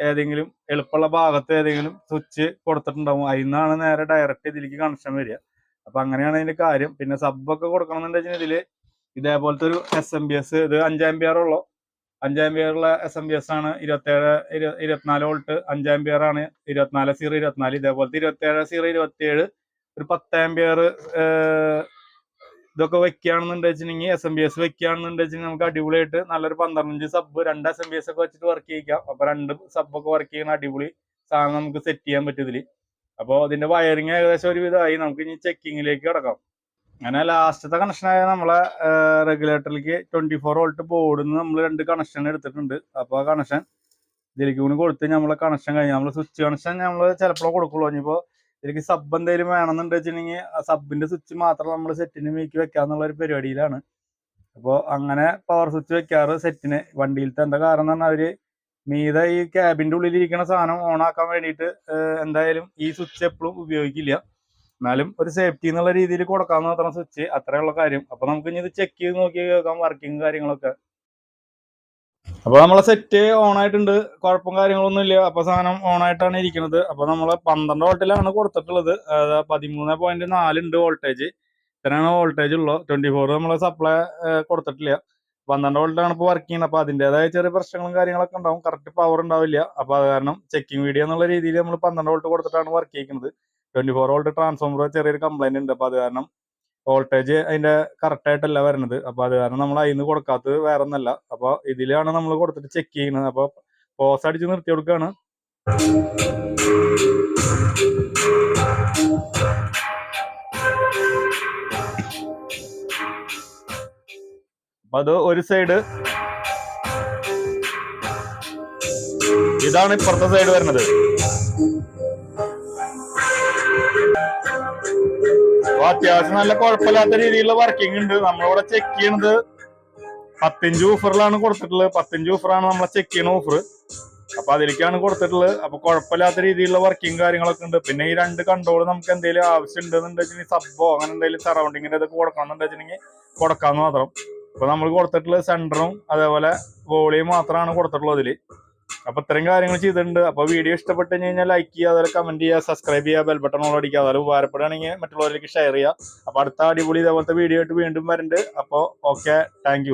ഏതെങ്കിലും എളുപ്പമുള്ള ഭാഗത്ത് ഏതെങ്കിലും സ്വിച്ച് കൊടുത്തിട്ടുണ്ടാവും. അതിൽ നിന്നാണ് നേരെ ഡയറക്റ്റ് ഇതിലേക്ക് കണക്ഷൻ വരിക. അപ്പൊ അങ്ങനെയാണ് അതിന്റെ കാര്യം. പിന്നെ സബ് ഒക്കെ കൊടുക്കണമെന്നുണ്ടെങ്കിൽ ഇതിൽ ഇതേപോലത്തെ ഒരു എസ് എം ബി എസ് ഇത് അഞ്ചാം ബിയർ ഉള്ളു. അഞ്ചാം ബിയറുള്ള എസ് എം ബി എസ് ആണ് ഇരുപത്തേഴ് ഇരു- ഇരുപത്തിനാല് വോൾട്ട് അഞ്ചാം ബിയർ ആണ് ഇരുപത്തിനാല് സീറോ ഇരുപത്തിനാല്. ഇതേപോലത്തെ ഇരുപത്തേഴ് സീറോ ഇരുപത്തിയേഴ് ഒരു പത്താം ബിയർ ഇതൊക്കെ വെക്കുകയാണെന്നുണ്ട് വെച്ചിട്ടുണ്ടെങ്കിൽ എസ് എം ബി എസ് വെക്കുകയാണെന്നുണ്ടെങ്കിൽ നമുക്ക് അടിപൊളിയായിട്ട് നല്ലൊരു പന്ത്രണ്ട് സബ് രണ്ട് എസ് എം ബി എസ് ഒക്കെ വെച്ചിട്ട് വർക്ക് ചെയ്യിക്കാം. അപ്പൊ രണ്ട് സബ് ഒക്കെ വർക്ക് ചെയ്യുന്ന അടിപൊളി സാധനം നമുക്ക് സെറ്റ് ചെയ്യാൻ പറ്റും ഇതിൽ. അപ്പോൾ അതിന്റെ വയറിങ് ഏകദേശം ഒരു വിധമായി നമുക്ക് ഇനി ചെക്കിങ്ങിലേക്ക് കിടക്കാം. അങ്ങനെ ലാസ്റ്റത്തെ കണക്ഷനായ നമ്മളെ റെഗുലേറ്ററിലേക്ക് ട്വന്റി ഫോർ വോൾട്ട് ബോർഡിൽ നിന്ന് നമ്മൾ രണ്ട് കണക്ഷൻ എടുത്തിട്ടുണ്ട്. അപ്പോൾ ആ കണക്ഷൻ ഇതിലേക്ക് കൂടി കൊടുത്ത് നമ്മളെ കണക്ഷൻ കഴിഞ്ഞ് നമ്മൾ സ്വിച്ച് കണക്ഷൻ നമ്മൾ ചിലപ്പോൾ കൊടുക്കുള്ളൂ. ഇനിയിപ്പോൾ ഇതിലേക്ക് സബ് എന്തെങ്കിലും വേണമെന്നുണ്ട് വെച്ചിട്ടുണ്ടെങ്കിൽ സബിന്റെ സ്വിച്ച് മാത്രം നമ്മൾ സെറ്റിന് മീക്കി വെക്കാന്നുള്ള ഒരു പരിപാടിയിലാണ്. അപ്പോൾ അങ്ങനെ പവർ സ്വിച്ച് വെക്കാറ് സെറ്റിന് വണ്ടിയിലത്തെ. എന്താ കാരണം എന്ന് പറഞ്ഞാൽ അവർ മീതെ ഈ ക്യാബിന്റെ ഉള്ളിൽ ഇരിക്കുന്ന സാധനം ഓൺ ആക്കാൻ വേണ്ടിയിട്ട് എന്തായാലും ഈ സ്വിച്ച് എപ്പോഴും ഉപയോഗിക്കില്ല. എന്നാലും ഒരു സേഫ്റ്റി എന്നുള്ള രീതിയിൽ കൊടുക്കാൻ മാത്രം സ്വിച്ച് അത്രയുള്ള കാര്യം. അപ്പൊ നമുക്ക് ഇനി ഇത് ചെക്ക് ചെയ്ത് നോക്കി കേൾക്കാം വർക്കിംഗ് കാര്യങ്ങളൊക്കെ. അപ്പൊ നമ്മളെ സെറ്റ് ഓൺ ആയിട്ടുണ്ട്. കുഴപ്പം കാര്യങ്ങളൊന്നും ഇല്ല. അപ്പൊ സാധനം ഓൺ ആയിട്ടാണ് ഇരിക്കുന്നത്. അപ്പൊ നമ്മൾ പന്ത്രണ്ട് വോൾട്ടിലാണ് കൊടുത്തിട്ടുള്ളത്. പതിമൂന്ന് പോയിന്റ് നാലുണ്ട് വോൾട്ടേജ് ഇത്രയാണ് വോൾട്ടേജ് ഉള്ളത് ട്വന്റി ഫോർ നമ്മൾ സപ്ലൈ കൊടുത്തിട്ടില്ല. പന്ത്രണ്ട് വോൾട്ടാണ് ഇപ്പോൾ വർക്ക് ചെയ്യുന്നത്. അപ്പൊ അതിന്റേതായ ചെറിയ പ്രശ്നങ്ങളും കാര്യങ്ങളൊക്കെ ഉണ്ടാവും. കറക്റ്റ് പവർ ഉണ്ടാവില്ല. അപ്പൊ അത് കാരണം ചെക്കിംഗ് വീഡിയോ എന്നുള്ള രീതിയിൽ നമ്മൾ പന്ത്രണ്ട് വോൾട്ട് കൊടുത്തിട്ടാണ് വർക്ക് ചെയ്യുന്നത് ട്വന്റി ഫോർ വോൾട്ട് ട്രാൻസ്ഫോമർ ചെറിയൊരു കംപ്ലൈന്റ് ഉണ്ട്. അപ്പൊ അത് കാരണം വോൾട്ടേജ് അതിന്റെ കറക്റ്റ് ആയിട്ടല്ല വരുന്നത് അപ്പൊ അത് കാരണം നമ്മൾ അതിന് കൊടുക്കാത്തത് വേറെ ഒന്നല്ല അപ്പൊ ഇതിലാണ് നമ്മൾ കൊടുത്തിട്ട് ചെക്ക് ചെയ്യുന്നത്. അപ്പൊ പോസ് അടിച്ച് നിർത്തി കൊടുക്കുകയാണ് അപ്പൊ അത് ഒരു സൈഡ് ഇതാണ് ഇപ്പുറത്തെ സൈഡ് വരുന്നത്. അത്യാവശ്യം നല്ല കുഴപ്പമില്ലാത്ത രീതിയിലുള്ള വർക്കിംഗ് ഉണ്ട്. നമ്മളിവിടെ ചെക്ക് ചെയ്യണത് പത്തിഞ്ച് ഓഫറിലാണ് കൊടുത്തിട്ടുള്ളത്. പത്തിഞ്ച് ഓഫറാണ് നമ്മളെ ചെക്ക് ചെയ്യുന്ന ഓഫർ അപ്പൊ അതിലേക്കാണ് കൊടുത്തിട്ടുള്ളത്. അപ്പൊ കുഴപ്പമില്ലാത്ത രീതിയിലുള്ള വർക്കിംഗ് കാര്യങ്ങളൊക്കെ ഉണ്ട്. പിന്നെ ഈ രണ്ട് കൺട്രോൾ നമുക്ക് എന്തെങ്കിലും ആവശ്യം ഉണ്ടെന്നുണ്ടെങ്കിൽ സബ്ബോ അങ്ങനെ എന്തെങ്കിലും സറൗണ്ടിങ്ങിന്റെ ഇതൊക്കെ കൊടുക്കണം എന്നുണ്ടെങ്കിൽ കൊടുക്കാന്ന് മാത്രം. അപ്പൊ നമ്മൾ കൊടുത്തിട്ടുള്ളത് സെന്ററും അതേപോലെ വോളിയും മാത്രമാണ് കൊടുത്തിട്ടുള്ളത് അതിൽ അപ്പൊ ഇത്രയും കാര്യങ്ങൾ ചെയ്തിട്ടുണ്ട്. അപ്പൊ വീഡിയോ ഇഷ്ടപ്പെട്ട് കഴിഞ്ഞാൽ ലൈക്ക് ചെയ്യുക അതുപോലെ കമന്റ് ചെയ്യുക സബ്സ്ക്രൈബ് ചെയ്യുക ബെൽ ബട്ടൺ ഓൾ അടിക്കുക. അതുപോലെ ഉപകാരപ്പെടുകയാണെങ്കിൽ മറ്റുള്ളവരിലേക്ക് ഷെയർ ചെയ്യുക. അപ്പൊ അടുത്ത അടിപൊളി ഇതേപോലത്തെ വീഡിയോ ആയിട്ട് വീണ്ടും വരുന്നുണ്ട് അപ്പോൾ ഓക്കെ താങ്ക്